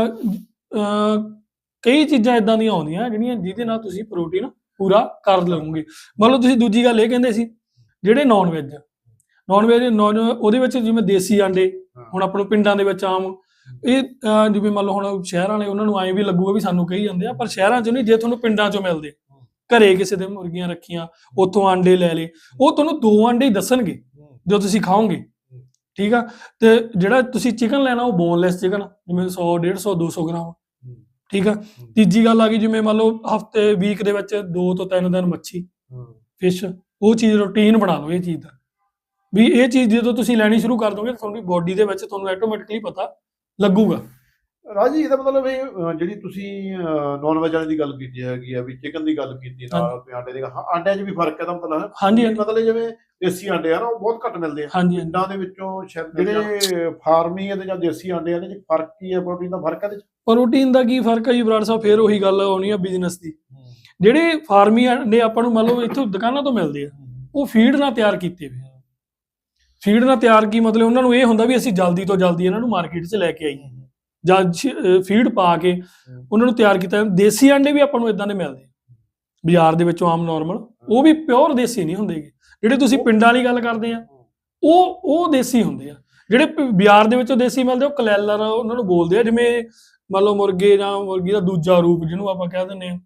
B: ਕਈ ਚੀਜ਼ਾਂ ਇਦਾਂ ਦੀਆਂ ਆਉਂਦੀਆਂ ਜਿਹੜੀਆਂ ਜਿਹਦੇ ਨਾਲ ਤੁਸੀਂ ਪ੍ਰੋਟੀਨ ਪੂਰਾ ਕਰ ਲਓਗੇ ਮੰਨ ਲਓ ਤੁਸੀਂ ਦੂਜੀ ਗੱਲ ਇਹ ਕਹਿੰਦੇ ਸੀ ਜਿਹੜੇ ਨਾਨ ਵੈਜ ਨਾਨ ਵੈਜ ਉਹਦੇ ਵਿੱਚ ਜਿਵੇਂ ਦੇਸੀ ਆਂਡੇ ਹੁਣ ਆਪਾਂ ਨੂੰ ਪਿੰਡਾਂ ਦੇ ਵਿੱਚ ਆਮ ਇਹ ਜਿਵੇਂ ਮੰਨ ਲਓ ਹੁਣ ਸ਼ਹਿਰਾਂ ਵਾਲੇ ਉਹਨਾਂ ਨੂੰ ਐਂ ਵੀ ਲੱਗੂਗਾ ਵੀ ਸਾਨੂੰ ਕਹੀ ਜਾਂਦੇ ਆ ਪਰ ਸ਼ਹਿਰਾਂ 'ਚ ਨਹੀਂ ਜੇ ਤੁਹਾਨੂੰ ਪਿੰਡਾਂ 'ਚੋਂ ਮਿਲਦੇ। ਘਰੇ ਕਿਸੇ ਦੇ ਮੁਰਗੀਆਂ ਰੱਖੀਆਂ, ਉਥੋਂ ਆਂਡੇ ਲੈ ਲਏ। ਉਹ ਤੁਹਾਨੂੰ ਦੋ ਆਂਡੇ ਹੀ ਦੱਸਣਗੇ, ਜੋ ਤੁਸੀਂ ਖਾਓਗੇ। ਠੀਕ ਆ? ਤੇ ਜਿਹੜਾ ਤੁਸੀਂ ਚਿਕਨ ਲੈਣਾ, ਉਹ ਬੋਨਲੈਸ ਚਿਕਨ ਜਿਵੇਂ 100 150 200 ਗ੍ਰਾਮ ਠੀਕ ਆ? ਤੀਜੀ ਗੱਲ ਆ ਗਈ, ਜਿਵੇਂ ਮੰਨ ਲਓ ਹਫ਼ਤੇ ਵੀਕ ਦੇ ਵਿੱਚ ਦੋ ਤੋਂ ਤਿੰਨ ਦਿਨ ਮੱਛੀ ਫਿਸ਼ ਉਹ ਚੀਜ਼ ਰੁਟੀਨ ਬਣਾ ਲਓ ਇਹ ਚੀਜ਼ ਦਾ। ਵੀ ਇਹ ਚੀਜ਼ ਜਦੋਂ ਤੁਸੀਂ ਲੈਣੀ ਸ਼ੁਰੂ ਕਰ ਦੋਗੇ ਤੁਹਾਡੀ ਬੋਡੀ ਦੇ ਵਿੱਚ ਤੁਹਾਨੂੰ ਆਟੋਮੈਟਿਕਲੀ ਪਤਾ ਲੱਗੂਗਾ।
A: ਰਾਜੀ ਇਹਦਾ ਮਤਲਬ ਇਹ ਅਹ, ਜਿਹੜੀ ਤੁਸੀਂ ਨਾਨ ਵੈਜ ਵਾਲੀ ਦੀ ਗੱਲ ਕੀਤੀ ਹੈਗੀ ਆ ਵੀ ਚਿਕਨ ਦੀ ਗੱਲ ਕੀਤੀ ਨਾਲ ਤੇ ਆਂਡੇ ਦੀ ਗੱਲ- ਹਾਂ, ਆਂਡਿਆਂ 'ਚ ਵੀ ਫ਼ਰਕ ਹੈ ਦਾ ਮਤਲਬ। ਹੈ
B: ਹਾਂਜੀ ਹਾਂਜੀ।
A: ਮਤਲਬ ਜਿਵੇਂ ਦੇਸੀ ਆਂਡੇ ਆ ਨਾ ਉਹ ਬਹੁਤ ਘੱਟ ਮਿਲਦੇ ਆ।
B: ਹਾਂਜੀ ਹਾਂਜੀ।
A: ਪਿੰਡਾਂ ਦੇ ਵਿੱਚੋਂ ਸ਼ਾਇਦ ਜਿਹੜੇ ਫਾਰਮੀ ਤੇ ਜਾਂ ਦੇਸੀ ਆਂਡੇ ਆ ਇਹਦੇ 'ਚ ਫ਼ਰਕ ਕੀ ਹੈ ਪ੍ਰੋਟੀਨ ਦਾ ਫ਼ਰਕ ਹੈ ਇਹਦੇ 'ਚ?
B: ਪ੍ਰੋਟੀਨ ਦਾ ਕੀ ਫ਼ਰਕ ਹੈ ਜੀ ਬਰਾੜ ਸਾਹਿਬ ਫੇਰ ਉਹੀ ਗੱਲ ਆਉਣੀ ਆ ਬਿਜ਼ਨਸ ਦੀ। ਜਿਹੜੇ ਫਾਰਮੀ ਨੇ ਆਪਾਂ ਨੂੰ ਮੰਨ ਲਓ ਇੱਥੋਂ ਦੁਕਾਨਾਂ ਤੋਂ ਮਿਲਦੇ ਆ ਉਹ ਫੀਡ ਨਾਲ ਤਿਆਰ ਕੀਤੇ ਹੋਏ ਆ। ਫੀਡ ਨਾਲ ਤਿਆਰ ਕੀ ਮਤਲਬ ਉਹਨਾਂ ਨੂੰ ਇਹ ਹੁੰਦਾ ਵੀ ਅਸੀਂ ਜਲਦੀ ਤੋਂ ਜਲਦੀ ਇਹਨਾਂ ਨੂੰ ਮਾਰਕੀਟ 'ਚ ਲੈ ਕੇ ਆਈਏ। ਜਾਂ ਫੀਡ ਪਾ ਕੇ ਉਹਨਾਂ ਨੂੰ ਤਿਆਰ ਕੀਤਾ। ਜਾਂਦਾ। ਦੇਸੀ ਅੰਡੇ ਵੀ ਆਪਾਂ ਨੂੰ ਇਦਾਂ ਦੇ ਮਿਲਦੇ। ਬਾਜ਼ਾਰ ਦੇ ਵਿੱਚੋਂ ਆਮ ਨਾਰਮਲ ਉਹ ਵੀ ਪਿਓਰ ਦੇਸੀ ਨਹੀਂ ਹੁੰਦੇ ਗੇ। ਜਿਹੜੇ ਤੁਸੀਂ ਪਿੰਡਾਂ ਵਾਲੀ ਗੱਲ ਕਰਦੇ ਆ ਉਹ ਉਹ ਦੇਸੀ ਹੁੰਦੇ ਆ। ਜਿਹੜੇ ਬਾਜ਼ਾਰ ਦੇ ਵਿੱਚੋਂ ਦੇਸੀ ਮਿਲਦੇ ਉਹ ਕਲੈਲਰ ਉਹਨਾਂ ਨੂੰ ਬੋਲਦੇ ਆ। ਜਿਵੇਂ ਮੰਨ ਲਓ ਮੁਰਗੇ ਜਾਂ ਮੁਰਗੀ ਦਾ ਦੂਜਾ ਰੂਪ ਜਿਹਨੂੰ ਆਪਾਂ ਕਹਿ ਦਿੰਦੇ ਆ।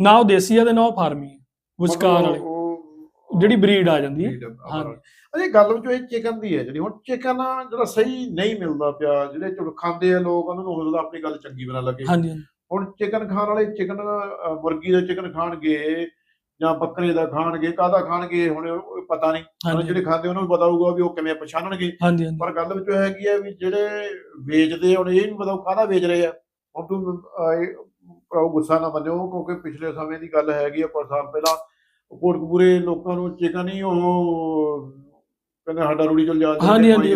B: ਨਾ ਉਹ ਦੇਸੀ ਆ ਤੇ ਨਾ ਉਹ ਫਾਰਮੀ ਵਿਚਕਾਰ ਵਾਲੇ। ਜਿਹੜੀ ਬਰੀਡ ਆ ਜਾਂਦੀ ਹੈ। ਹਾਂਜੀ।
A: ਅਜੇ ਗੱਲ ਵਿੱਚ ਇਹ ਚਿਕਨ ਦੀ ਹੈ ਜਿਹੜੀ। ਹੁਣ ਚਿਕਨ ਜਿਹੜਾ ਸਹੀ ਨਹੀਂ ਮਿਲਦਾ ਪਿਆ ਜਿਹੜੇ ਚਲੋ ਖਾਂਦੇ ਆ ਲੋਕ ਉਹਨਾਂ ਨੂੰ ਹੋ ਸਕਦਾ ਆਪਣੀ ਗੱਲ ਚੰਗੀ ਬਣਾ ਲੱਗੇ।
B: ਹਾਂਜੀ
A: ਹੁਣ ਚਿਕਨ ਖਾਣ ਵਾਲੇ ਚਿਕਨ ਮੁਰਗੀ ਦਾ ਚਿਕਨ ਖਾਣਗੇ ਜਾਂ ਬੱਕਰੇ ਦਾ ਖਾਣਗੇ ਕਾਹਦਾ ਖਾਣਗੇ ਹੁਣ ਪਤਾ ਨਹੀਂ। ਜਿਹੜੇ ਖਾਂਦੇ ਉਹਨਾਂ ਨੂੰ ਪਤਾ ਹੋਊਗਾ ਵੀ ਉਹ ਕਿਵੇਂ ਪਛਾਣਨਗੇ। ਪਰ ਗੱਲ ਵਿੱਚ ਇਹ ਹੈਗੀ ਹੈ ਵੀ ਜਿਹੜੇ ਵੇਚਦੇ ਹੁਣ ਇਹ ਨਹੀਂ ਪਤਾ ਕਾਹਦਾ ਵੇਚ ਰਹੇ ਆ। ਹੁਣ ਤੂੰ ਗੁੱਸਾ ਨਾ ਮੰਨਿਓ ਕਿਉਂਕਿ ਪਿਛਲੇ ਸਮੇਂ ਦੀ ਗੱਲ ਹੈਗੀ ਆ ਕੁਝ ਸਾਲ ਪਹਿਲਾਂ ਕੋਟਕਪੂਰੇ ਲੋਕਾਂ ਨੂੰ ਚਿਕਨ ਹੀ ਉਹ ਕਹਿੰਦੇ ਸਾਡਾ ਰੂੜੀ ਚਲ ਜਾ
B: ਹਾਂਜੀ, ਹਾਂਜੀ,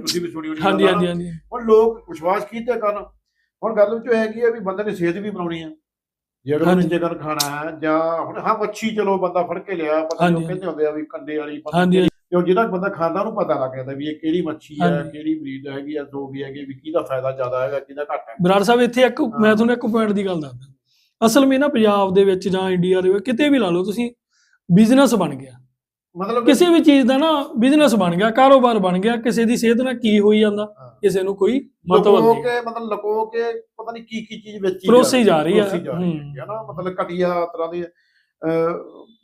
A: ਤੁਸੀਂ ਵੀ ਸੁਣੀ ਹੋਣੀ
B: ਹਾਂਜੀ ਹਾਂਜੀ। ਹਾਂਜੀ
A: ਹੁਣ ਲੋਕ ਵਿਸ਼ਵਾਸ ਕੀਤੇ ਕਰਨ ਹੁਣ ਗੱਲ ਵਿੱਚ ਹੈਗੀ ਆ ਵੀ ਬੰਦੇ ਨੇ ਸਿਹਤ ਵੀ ਬਣਾਉਣੀ ਆ ਜੇ ਅਗਰ ਉਹਨੇ। ਚਿਕਨ ਖਾਣਾ ਹੈ ਜਾਂ ਹੁਣ ਹਾਂ ਮੱਛੀ ਚਲੋ ਬੰਦਾ ਫੜ ਕੇ ਲਿਆ ਪਤਾ ਨਹੀਂ ਕਹਿੰਦੇ ਹੁੰਦੇ ਆ ਵੀ ਕੰਡੇ ਵਾਲੀ ਪਤਾ
B: ਹਾਂਜੀ,
A: ਤੇ ਜਿਹੜਾ ਬੰਦਾ ਖਾਂਦਾ ਉਹਨੂੰ ਪਤਾ ਲੱਗ ਜਾਂਦਾ ਵੀ ਇਹ ਕਿਹੜੀ ਮੱਛੀ ਹੈ। ਕਿਹੜੀ ਬਰੀਡ ਹੈਗੀ ਆ ਜੋ ਵੀ ਹੈਗੀ ਵੀ ਕਿਹਦਾ ਫਾਇਦਾ ਜ਼ਿਆਦਾ ਹੈਗਾ ਕਿਹਦਾ ਘੱਟ ਹੈ
B: ਬਰਾੜ ਸਾਹਿਬ ਇੱਥੇ ਇੱਕ ਮੈਂ। ਤੁਹਾਨੂੰ ਇੱਕ ਪੁਆਇੰਟ ਦੀ ਗੱਲ ਦੱਸਦਾ ਅਸਲ ਵਿੱਚ ਨਾ ਪੰਜਾਬ ਦੇ ਵਿੱਚ ਜਾਂ ਇੰਡੀਆ ਦੇ ਵਿੱਚ ਕਿਤੇ ਵੀ ਲਾ ਲਓ ਤੁਸੀਂ ਬਿਜ਼ਨਸ ਬਣ ਗਿਆ।
A: ਮਤਲਬ
B: ਕਿਸੇ ਵੀ ਚੀਜ਼ ਦਾ ਨਾ ਬਿਜ਼ਨਸ ਬਣ ਗਿਆ ਕਾਰੋਬਾਰ ਬਣ ਗਿਆ ਕਿਸੇ ਦੀ ਸਿਹਤ ਨਾਲ ਕੀ ਹੋਈ ਜਾਂਦਾ। ਕਿਸੇ ਨੂੰ ਕੋਈ ਮਤਲਬ
A: ਲੁਕੋ
B: ਨਹੀਂ।
A: ਕੇ ਮਤਲਬ ਲੁਕੋ ਕੇ ਪਤਾ ਨਹੀਂ ਕੀ ਕੀ ਚੀਜ਼ ਵੇਚੀ
B: ਪਰੋਸੀ ਜਾ ਰਹੀ ਹੂੰ।
A: ਹੈ ਨਾ ਮਤਲਬ ਘਟੀਆ ਤਰ੍ਹਾਂ ਦੀ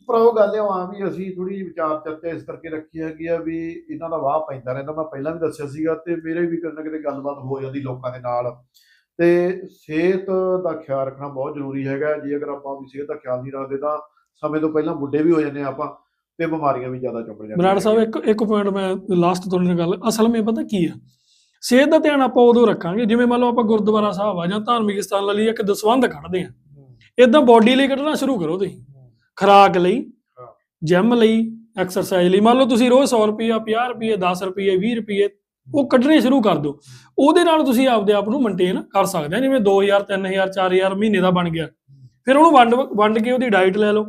A: ਪਰ ਉਹ ਗੱਲ ਇਹ ਆ ਵੀ ਅਸੀਂ ਥੋੜੀ ਜਿਹੀ ਵਿਚਾਰ ਚਰਚਾ ਇਸ ਕਰਕੇ ਰੱਖੀ ਹੈਗੀ ਆ ਵੀ ਇਹਨਾਂ ਦਾ ਵਾਹ ਪੈਂਦਾ ਰਹਿੰਦਾ। ਮੈਂ ਪਹਿਲਾਂ ਵੀ ਦੱਸਿਆ ਸੀਗਾ ਤੇ ਮੇਰੇ ਵੀ ਕਿਤੇ ਨਾ ਕਿਤੇ ਗੱਲਬਾਤ ਹੋ ਜਾਂਦੀ ਲੋਕਾਂ ਦੇ ਨਾਲ। ਤੇ ਸਿਹਤ ਦਾ ਖਿਆਲ ਰੱਖਣਾ ਬਹੁਤ ਜ਼ਰੂਰੀ ਹੈਗਾ। ਜੇ ਅਗਰ ਆਪਾਂ ਆਪਣੀ ਸਿਹਤ ਦਾ ਖਿਆਲ ਨਹੀਂ ਰੱਖਦੇ ਤਾਂ ਸਮੇਂ ਤੋਂ ਪਹਿਲਾਂ ਬੁੱਢੇ ਵੀ ਹੋ ਜਾਂਦੇ ਆ ਆਪਾਂ ਤੇ ਬਿਮਾਰੀਆਂ ਵੀ ਜ਼ਿਆਦਾ ਚੁੱਕ ਜਾਂਦੀਆਂ
B: ਬਰਾੜ ਸਾਹਿਬ ਇੱਕ ਇੱਕ ਪੁਆਇੰਟ ਮੈਂ ਲਾਸਟ ਤੁਹਾਡੇ ਨਾਲ ਗੱਲ ਅਸਲ ਵਿੱਚ ਪਤਾ ਕੀ ਆ? ਸਿਹਤ ਦਾ ਧਿਆਨ ਆਪਾਂ ਉਦੋਂ ਰੱਖਾਂਗੇ ਜਿਵੇਂ ਮੰਨ ਲਓ ਆਪਾਂ ਗੁਰਦੁਆਰਾ ਸਾਹਿਬ ਆ ਜਾਂ ਧਾਰਮਿਕ ਸਥਾਨ ਲਈ ਇੱਕ ਦਸਵੰਧ ਕੱਢਦੇ ਆ। ਇਦਾਂ ਬਾਡੀ ਲਈ ਕੱਢਣਾ ਸ਼ੁਰੂ ਕਰੋ ਤੁਸੀਂ। ਖੁਰਾਕ ਲਈ। ਜਿਮ ਲਈ ਐਕਸਰਸਾਈਜ਼ ਲਈ। ਮੰਨ ਲਓ ਤੁਸੀਂ ਰੋਜ਼ 100 ਰੁਪਏ 50 ਰੁਪਏ 10 ਰੁਪਏ 20 ਰੁਪਏ ਉਹ ਕੱਢਣੇ ਸ਼ੁਰੂ ਕਰ ਦਿਓ। ਉਹਦੇ ਨਾਲ ਤੁਸੀਂ ਆਪਦੇ ਆਪ ਨੂੰ ਮੇਨਟੇਨ ਕਰ ਸਕਦੇ ਆ। ਜਿਵੇਂ 2000 3000 4000 ਮਹੀਨੇ ਦਾ ਬਣ ਗਿਆ। ਫਿਰ ਉਹਨੂੰ ਵੰਡ ਵੰਡ ਕੇ ਉਹਦੀ ਡਾਈਟ ਲੈ ਲਓ।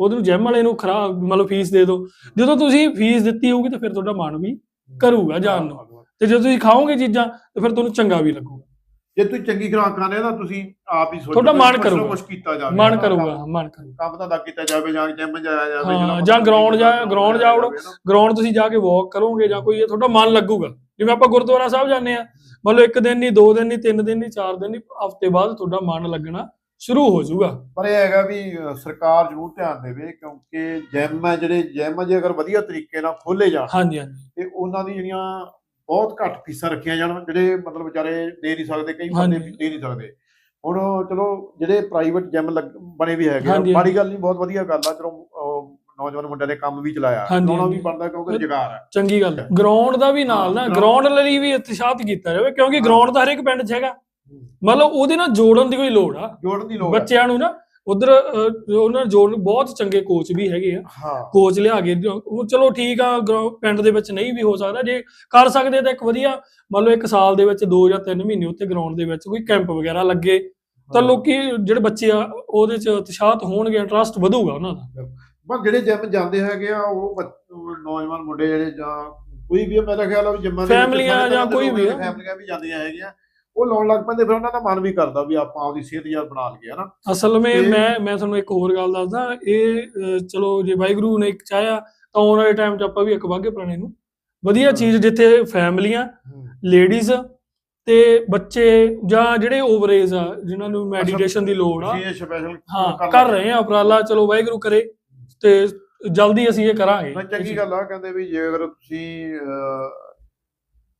B: ਉਹਦੇ ਨੂੰ ਜਿਮ ਵਾਲੇ ਨੂੰ ਖਰਾਬ ਮੰਨ ਲਓ ਫੀਸ ਦੇ ਦਿਓ। ਜਦੋਂ ਤੁਸੀਂ ਫੀਸ ਦਿੱਤੀ ਹੋਊਗੀ ਤਾਂ ਫਿਰ ਤੁਹਾਡਾ ਮਨ ਵੀ ਕਰੂਗਾ ਜਾਣ ਨੂੰ। ਤੇ ਜੇ ਤੁਸੀਂ ਖਾਓਗੇ ਚੀਜ਼ਾਂ ਤੇ ਫਿਰ ਤੁਹਾਨੂੰ ਚੰਗਾ ਵੀ ਲੱਗੂਗਾ।
A: ਜੇ ਤੁਸੀਂ ਚੰਗੀ ਖੁਰਾਕ ਖਾਣੇ ਤਾਂ ਤੁਸੀਂ ਆਪ ਹੀ ਸੋਚੋ
B: ਤੁਹਾਡਾ ਮਨ ਕਰੂਗਾ।
A: ਕੁਛ ਕੀਤਾ ਜਾਵੇ।
B: ਮਨ ਕਰੂਗਾ ਮਨ ਕਰੂਗਾ।
A: ਕੰਮ ਧੰਦਾ ਕੀਤਾ ਜਾਵੇ ਜਾਂ ਜਿਮ ਜਾਇਆ ਜਾਵੇ
B: ਜਾਂ
A: ਮਤਲਬ
B: ground ਜਾ-
A: ਜਾਇਆ
B: ਜਾਓ। ਗਰਾਊਂਡ ਤੁਸੀਂ ਜਾ ਕੇ ਵਾਕ ਕਰੋਗੇ ਜਾਂ ਕੋਈ ਤੁਹਾਡਾ ਮਨ ਲੱਗੂਗਾ। ਜਿਵੇਂ ਆਪਾਂ ਗੁਰਦੁਆਰਾ ਸਾਹਿਬ ਜਾਂਦੇ ਆ ਮੰਨ ਲਓ ਇੱਕ ਦਿਨ ਨਹੀਂ ਦੋ ਦਿਨ ਨਹੀਂ ਤਿੰਨ ਦਿਨ ਨਹੀਂ ਚਾਰ ਦਿਨ ਨਹੀਂ ਹਫ਼ਤੇ ਬਾਅਦ ਤੁਹਾਡਾ ਮਨ ਲੱਗਣਾ ਸ਼ੁਰੂ ਹੋ ਜਾਊਗਾ।
A: ਪਰ ਇਹ ਹੈਗਾ ਵੀ ਸਰਕਾਰ ਜ਼ਰੂਰ ਧਿਆਨ ਦੇਵੇ ਕਿਉਂਕਿ ਜਿਮ ਹੈ ਜਿਹੜੇ ਜਿਮ ਜੇ ਅਗਰ ਵਧੀਆ ਤਰੀਕੇ ਨਾਲ ਖੋਲੇ ਜਾਣ
B: ਹਾਂਜੀ ਹਾਂਜੀ।
A: ਤੇ ਉਹਨਾਂ ਦੀ ਜਿਹੜੀਆਂ ਬਹੁਤ ਘੱਟ ਫੀਸਾਂ ਰੱਖੀਆਂ ਜਾਣ ਜਿਹੜੇ ਮਤਲਬ ਵਿਚਾਰੇ ਦੇ ਨਹੀਂ ਸਕਦੇ ਕਈ ਬੰਦੇ ਦੇ ਨਹੀਂ ਸਕਦੇ। ਹੁਣ ਚਲੋ ਜਿਹੜੇ ਪ੍ਰਾਈਵੇਟ ਜਿਮ ਬਣੇ ਵੀ ਹੈਗੇ ਮਾੜੀ ਗੱਲ ਨਹੀਂ ਬਹੁਤ ਵਧੀਆ ਗੱਲ ਆ ਚਲੋ ਨੌਜਵਾਨ ਮੁੰਡਿਆਂ ਨੇ ਕੰਮ ਵੀ ਚਲਾਇਆ ਚਲਾਉਣਾ ਵੀ। ਬਣਦਾ ਕਿਉਂਕਿ ਰੁਜ਼ਗਾਰ ਹੈ
B: ਚੰਗੀ ਗੱਲ ਹੈ ਗਰਾਊਂਡ ਦਾ ਵੀ ਨਾਲ ਨਾ ਗਰਾਊਂਡ ਲਈ ਵੀ ਉਤਸ਼ਾਹਿਤ ਕੀਤਾ ਜਾਵੇ ਕਿਉਂਕਿ। ਗਰਾਊਂਡ ਤਾਂ ਹਰੇਕ ਪਿੰਡ 'ਚ ਹੈਗਾ। ਮਤਲਬ ਉਹਦੇ ਨਾਲ ਜੋੜਨ ਦੀ ਕੋਈ ਲੋੜ ਆ।
A: ਜੋੜਨ ਦੀ ਲੋੜ
B: ਬੱਚਿਆਂ ਨੂੰ ਨਾ ਉਧਰ ਉਹਨਾਂ ਨਾਲ ਜੋੜਨ ਬਹੁਤ ਚੰਗੇ ਕੋਚ ਵੀ ਹੈਗੇ ਆ। ਕੋਚ ਲਿਆ ਕੇ ਉਹ ਚਲੋ ਠੀਕ ਆ ਪਿੰਡ ਦੇ ਵਿੱਚ ਨਹੀਂ ਵੀ ਹੋ ਸਕਦਾ। ਜੇ ਕਰ ਸਕਦੇ ਤਾਂ ਇੱਕ ਵਧੀਆ ਮੰਨ ਲਓ ਇੱਕ ਸਾਲ ਦੇ ਵਿੱਚ 2 ਜਾਂ 3 ਮਹੀਨੇ ਉੱਤੇ ਗਰਾਊਂਡ ਦੇ ਵਿੱਚ ਕੋਈ ਕੈਂਪ ਵਗੈਰਾ ਲੱਗੇ ਤਾਂ ਲੋਕੀ ਜਿਹੜੇ ਬੱਚੇ ਆ ਉਹਦੇ 'ਚ ਉਤਸ਼ਾਹਤ ਹੋਣਗੇ ਇੰਟਰਸਟ ਵਧੂਗਾ ਉਹਨਾਂ ਦਾ।
A: ਪਰ ਜਿਹੜੇ ਜਿਮ ਜਾਂਦੇ ਹੈਗੇ ਆ ਉਹ ਨੌਜਵਾਨ ਮੁੰਡੇ ਜਿਹੜੇ ਜਾਂ ਕੋਈ ਵੀ ਮੇਰਾ ਖਿਆਲ ਆ ਵੀ ਜਿੰਮਾਂ ਦੇ
B: ਫੈਮਲੀਆਂ ਜਾਂ ਕੋਈ ਵੀ।
A: ਫੈਮਲੀਆਂ ਵੀ ਜਾਂਦੀਆਂ ਹੈਗੀਆਂ। ਉਹ ਲਾਉਣ ਲੱਗ ਪੈਂਦੇ ਫਿਰ ਉਹਨਾਂ ਦਾ ਮਨ ਵੀ ਕਰਦਾ ਵੀ ਆਪਾਂ ਆਪਦੀ ਸਿਹਤ ਯਾਰ ਬਣਾ ਲਈਏ ਹਨਾ?
B: ਅਸਲ ਵਿੱਚ ਮੈਂ ਮੈਂ ਤੁਹਾਨੂੰ ਇੱਕ ਹੋਰ ਗੱਲ ਦੱਸਦਾ ਇਹ ਚਲੋ ਜੇ ਵਾਹਿਗੁਰੂ ਨੇ ਇੱਕ ਚਾਹਿਆ ਤਾਂ ਆਉਣ ਵਾਲੇ ਟਾਈਮ 'ਚ ਆਪਾਂ ਵੀ ਇੱਕ ਵਾਗੇ ਪੁਰਾਣੇ ਨੂੰ। ਵਧੀਆ। ਚੀਜ਼ ਜਿੱਥੇ ਫੈਮਲੀਆਂ ਲੇਡੀਜ਼ ਤੇ ਬੱਚੇ ਜਾਂ ਜਿਹੜੇ ਓਵਰੇਜ ਆ ਜਿਨ੍ਹਾਂ ਨੂੰ ਮੈਡੀਟੇਸ਼ਨ ਦੀ ਲੋੜ ਆ।
A: ਇਹ ਸਪੈਸ਼ਲ
B: ਹਾਂ ਕਰ ਰਹੇ ਆ ਉਪਰਾਲਾ ਚਲੋ ਵਾਹਿਗੁਰੂ ਕਰੇ ਤੇ ਜਲਦੀ ਅਸੀਂ ਇਹ ਕਰਾਂਗੇ।
A: ਚੰਗੀ ਗੱਲ ਆ ਕਹਿੰਦੇ ਵੀ ਜੇ ਅਗਰ ਤੁਸੀਂ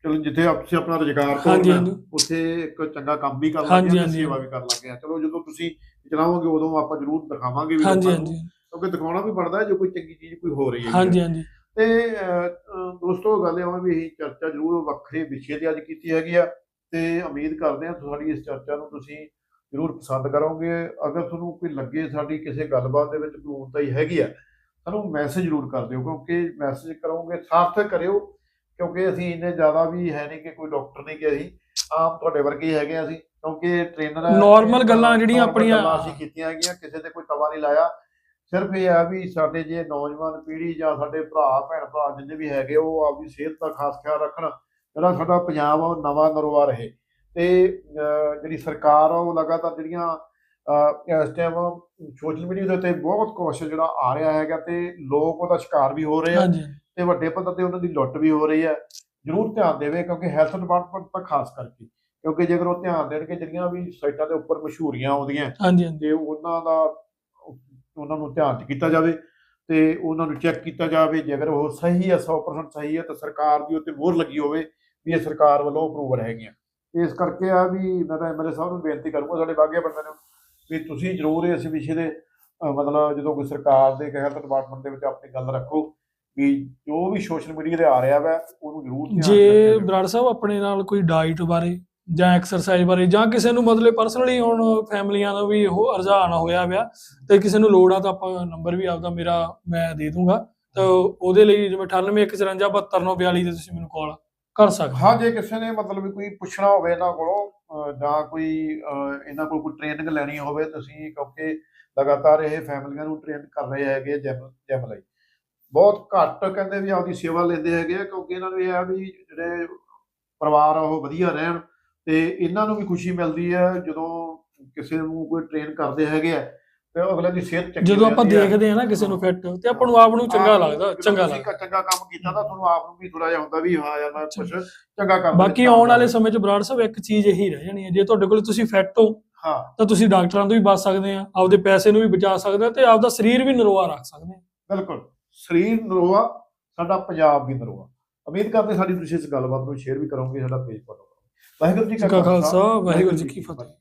A: ਚਲੋ ਜਿੱਥੇ ਆਪ- ਤੁਸੀਂ ਆਪਣਾ ਰੁਜ਼ਗਾਰ
B: ਹਾਂਜੀ, ਹਾਂਜੀ।
A: ਉੱਥੇ ਇੱਕ ਚੰਗਾ ਕੰਮ ਵੀ ਕਰ
B: ਹਾਂਜੀ,
A: ਲੱਗੇ ਆ ਤੇ
B: ਹਾਂਜੀ।
A: ਸੇਵਾ ਵੀ ਕਰ ਲੱਗੇ ਆ। ਚਲੋ ਜਦੋਂ ਤੁਸੀਂ ਚਲਾਓਗੇ ਉਦੋਂ ਆਪਾਂ ਜ਼ਰੂਰ ਦਿਖਾਵਾਂਗੇ ਵੀ
B: ਹਾਂਜੀ
A: ਲੋਕਾਂ ਨੂੰ,
B: ਹਾਂਜੀ।
A: ਕਿਉਂਕਿ ਦਿਖਾਉਣਾ ਵੀ ਹੈ ਜੋ ਕੋਈ ਚੰਗੀ ਚੀਜ਼ ਕੋਈ ਹੋ ਰਹੀ ਹੈ।
B: ਹਾਂਜੀ ਹਾਂਜੀ।
A: ਤੇ ਅਹ, ਅਹ, ਦੋਸਤੋ ਗੱਲ ਇਹ ਆ ਵੀ ਇਹ ਚਰਚਾ ਜ਼ਰੂਰ ਵੱਖਰੇ ਵਿਸ਼ੇ ਤੇ ਅੱਜ ਕੀਤੀ ਹੈਗੀ ਆ ਤੇ ਉਮੀਦ ਕਰਦੇ ਹਾਂ ਸਾਡੀ ਇਸ ਚਰਚਾ ਨੂੰ ਤੁਸੀਂ ਜ਼ਰੂਰ ਪਸੰਦ ਕਰੋਗੇ। ਅਗਰ ਤੁਹਾਨੂੰ ਕੋਈ ਲੱਗੇ ਸਾਡੀ ਕਿਸੇ ਗੱਲਬਾਤ ਦੇ ਵਿੱਚ ਕੋਈ ਉਨਤਾਈ ਹੈਗੀ ਆ ਸਾਨੂੰ ਮੈਸੇਜ ਜ਼ਰੂਰ ਕਰ ਦਿਓ ਕਿਉਂਕਿ ਮੈਸੇਜ ਕਰੋਗੇ ਸਾਰਥਕ ਕਰਿਓ ਕਿਉਂਕਿ ਅਸੀਂ ਇੰਨੇ ਜ਼ਿਆਦਾ ਵੀ ਹੈ ਨਹੀਂ ਕਿ ਕੋਈ ਡਾਕਟਰ ਨਹੀਂ ਕਿ ਅਸੀਂ ਆਮ ਤੁਹਾਡੇ ਵਰਗੇ ਹੈਗੇ ਆ ਅਸੀਂ ਕਿਉਂਕਿ ਟ੍ਰੇਨਰ
B: Normal ਗੱਲਾਂ ਜਿਹੜੀਆਂ ਆਪਣੀਆਂ-
A: ਅਸੀਂ ਕੀਤੀਆਂ ਹੈਗੀਆਂ ਕਿਸੇ ਤੇ ਕੋਈ ਤਵਾ ਨਹੀਂ ਲਾਇਆ। ਸਿਰਫ ਇਹ ਆ ਵੀ ਸਾਡੇ ਜੇ ਨੌਜਵਾਨ ਪੀੜ੍ਹੀ ਜਾਂ ਸਾਡੇ ਭਰਾ ਭੈਣ ਭਰਾ ਜਿੰਨੇ ਵੀ ਹੈਗੇ ਉਹ ਆਪਦੀ ਸਿਹਤ ਦਾ ਖਾਸ ਖਿਆਲ ਰੱਖਣ ਜਿਹੜਾ ਸਾਡਾ ਪੰਜਾਬ ਉਹ ਨਵਾਂ ਨਰਵਾ ਰਹੇ। ਤੇ ਜਿਹੜੀ ਸਰਕਾਰ ਆ ਉਹ ਲਗਾਤਾਰ ਜਿਹੜੀਆਂ ਇਸ ਟਾਈਮ ਸੋਸ਼ਲ ਮੀਡੀਆ ਦੇ ਉੱਤੇ ਬਹੁਤ ਕੁਛ ਜਿਹੜਾ ਆ ਰਿਹਾ ਹੈਗਾ ਤੇ ਲੋਕ ਉਹਦਾ ਸ਼ਿਕਾਰ ਵੀ ਹੋ ਰਹੇ ਆ। ਤੇ ਵੱਡੇ ਪੱਧਰ ਤੇ ਉਹਨਾਂ ਦੀ ਲੁੱਟ ਵੀ ਹੋ ਰਹੀ ਹੈ। ਜ਼ਰੂਰ ਧਿਆਨ ਦੇਵੇ ਕਿਉਂਕਿ ਹੈਲਥ ਡਿਪਾਰਟਮੈਂਟ ਤਾਂ ਖਾਸ ਕਰਕੇ। ਕਿਉਂਕਿ ਜੇਕਰ ਉਹ ਧਿਆਨ ਦੇਣਗੇ ਜਿਹੜੀਆਂ ਵੀ ਸਾਈਟਾਂ ਦੇ ਉੱਪਰ ਮਸ਼ਹੂਰੀਆਂ ਆਉਂਦੀਆਂ
B: ਹਾਂਜੀ ਹਾਂਜੀ।
A: ਤੇ ਉਹਨਾਂ ਦਾ ਉਹਨਾਂ ਨੂੰ ਧਿਆਨ 'ਚ ਕੀਤਾ ਜਾਵੇ ਤੇ ਉਹਨਾਂ ਨੂੰ ਚੈੱਕ ਕੀਤਾ ਜਾਵੇ। ਜੇਕਰ ਉਹ ਸਹੀ ਹੈ 100% ਸਹੀ ਹੈ ਤਾਂ ਸਰਕਾਰ ਦੀ ਉੱਤੇ ਮੋਹਰ ਲੱਗੀ ਹੋਵੇ ਵੀ ਇਹ ਸਰਕਾਰ ਵੱਲੋਂ ਅਪਰੂਵਲ ਹੈਗੀਆਂ। ਇਸ ਕਰਕੇ ਆ ਵੀ ਮੈਂ ਤਾਂ ਐਮਐਲਏ ਸਾਹਿਬ ਨੂੰ ਬੇਨਤੀ ਕਰੂੰਗਾ ਸਾਡੇ ਬਾਗੀਆ ਬੰਦੇ ਨੂੰ ਵੀ ਤੁਸੀਂ ਜ਼ਰੂਰ ਇਸ ਵਿਸ਼ੇ ਦੇ ਮਤਲਬ ਜਦੋਂ ਕੋਈ ਸਰਕਾਰ ਦੇ ਹੈਲਥ ਡਿਪਾਰਟਮੈਂਟ ਦੇ ਵਿੱਚ ਆਪਣੀ ਗੱਲ ਰੱਖੋ ਵੀ ਜੋ ਵੀ ਸੋਸ਼ਲ ਮੀਡੀਆ ਤੇ ਆ ਰਿਹਾ ਵਾ ਉਹਨੂੰ ਜ਼ਰੂਰ ਧਿਆਨ
B: ਜੇ
A: ਰੱਖਿਆ।
B: ਬਰਾੜ ਸਾਹਿਬ ਆਪਣੇ ਨਾਲ ਕੋਈ ਡਾਈਟ ਬਾਰੇ ਜਾਂ ਐਕਸਰਸਾਈਜ਼ ਬਾਰੇ ਜਾਂ ਕਿਸੇ ਨੂੰ ਮਤਲਬ ਪਰਸਨਲੀ ਹੁਣ ਫੈਮਲੀਆਂ ਦਾ ਵੀ ਉਹ ਰੁਝਾਨ ਹੋਇਆ ਪਿਆ ਤੇ ਕਿਸੇ ਨੂੰ ਲੋੜ ਆ ਤਾਂ ਆਪਾਂ ਨੰਬਰ ਵੀ ਆਪਦਾ ਮੇਰਾ ਮੈਂ ਦੇ ਦੂੰਗਾ। ਤਾਂ ਉਹਦੇ ਲਈ ਜਿਵੇਂ 9814472942 ਤੇ ਤੁਸੀਂ ਮੈਨੂੰ ਕਾਲ ਕਰ ਸਕਦੇ
A: ਹਾਂ। ਜੇ ਕਿਸੇ ਨੇ ਮਤਲਬ ਕੋਈ ਪੁੱਛਣਾ ਹੋਵੇ ਇਹਨਾਂ ਕੋਲੋਂ ਜਾਂ ਕੋਈ ਇਹਨਾਂ ਕੋਲ ਕੋਈ ਟ੍ਰੇਨਿੰਗ ਲੈਣੀ ਹੋਵੇ ਤੁਸੀਂ ਕਿਉਂਕਿ ਲਗਾਤਾਰ ਇਹ ਫੈਮਲੀਆਂ ਨੂੰ ਟ੍ਰੇਨ ਕਰ ਰਹੇ ਹੈਗੇ ਜਿਮ ਜਿਮ ਲਈ। ਬਹੁਤ ਘੱਟ ਕਹਿੰਦੇ ਵੀ ਆਪਦੀ ਸੇਵਾ ਲੈਂਦੇ ਹੈਗੇ ਆ ਕਿਉਂਕਿ ਇਹਨਾਂ ਨੂੰ ਇਹ ਆ ਵੀ ਜਿਹੜੇ ਪਰਿਵਾਰ ਆ ਉਹ ਵਧੀਆ ਰਹਿਣ ਤੇ ਇਹਨਾਂ ਨੂੰ ਵੀ ਖੁਸ਼ੀ ਮਿਲਦੀ ਹੈ ਜਦੋਂ ਕਿਸੇ ਨੂੰ ਕੋਈ ਟ੍ਰੇਨ ਕਰਦੇ ਹੈਗੇ ਆ ਤੇ ਅਗਲੇ ਦੀ ਸਿਹਤ ਚੰਗੀ
B: ਜਦੋਂ ਆਪਾਂ। ਦੇਖਦੇ ਆ ਨਾ ਕਿਸੇ ਨੂੰ ਫਿੱਟ ਤੇ ਆਪਾਂ ਨੂੰ ਆਪ ਨੂੰ ਚੰਗਾ ਲੱਗਦਾ ਚੰਗਾ ਲੱਗਦਾ।
A: ਚੰਗਾ ਕੰਮ ਕੀਤਾ ਤਾਂ ਤੁਹਾਨੂੰ ਆਪ ਨੂੰ ਵੀ ਥੋੜਾ ਜਿਹਾ ਹੁੰਦਾ ਵੀ ਹਾਂ ਯਾਰ ਮੈਂ ਕੁਝ ਚੰਗਾ ਕਰ
B: ਬਾਕੀ ਆਉਣ ਵਾਲੇ ਸਮੇਂ 'ਚ ਬਰਾੜ ਸਾਹਿਬ ਇੱਕ ਚੀਜ਼ ਇਹੀ ਰਹਿ ਜਾਣੀ ਹੈ ਜੇ ਤੁਹਾਡੇ ਕੋਲ ਤੁਸੀਂ ਫਿੱਟ ਹੋ
A: ਹਾਂ।
B: ਤਾਂ ਤੁਸੀਂ ਡਾਕਟਰਾਂ ਤੋਂ ਵੀ ਬਚ ਸਕਦੇ ਆ ਆਪਦੇ ਪੈਸੇ ਨੂੰ ਵੀ ਬਚਾ ਸਕਦੇ ਆ ਤੇ ਆਪਦਾ ਸਰੀਰ ਵੀ ਨਰੋਆ ਰੱਖ ਸਕਦੇ ਆ।
A: ਬਿਲਕੁਲ। ਸਰੀਰ ਨਰੋਆ ਸਾਡਾ ਪੰਜਾਬ ਵੀ ਨਰੋਆ। ਉਮੀਦ ਕਰਦੇ ਸਾਡੀ ਤੁਸੀਂ ਇਸ ਗੱਲਬਾਤ ਨੂੰ ਸ਼ੇਅਰ ਵੀ ਕਰੋਗੇ ਸਾਡਾ ਪੇਜ ਫੋਲੋ ਵਾਹਿਗੁਰੂ
B: ਜੀ ਕਾ ਖਾਲਸਾ ਵਾਹਿਗੁਰੂ ਜੀ ਕੀ ਫਤਿਹ।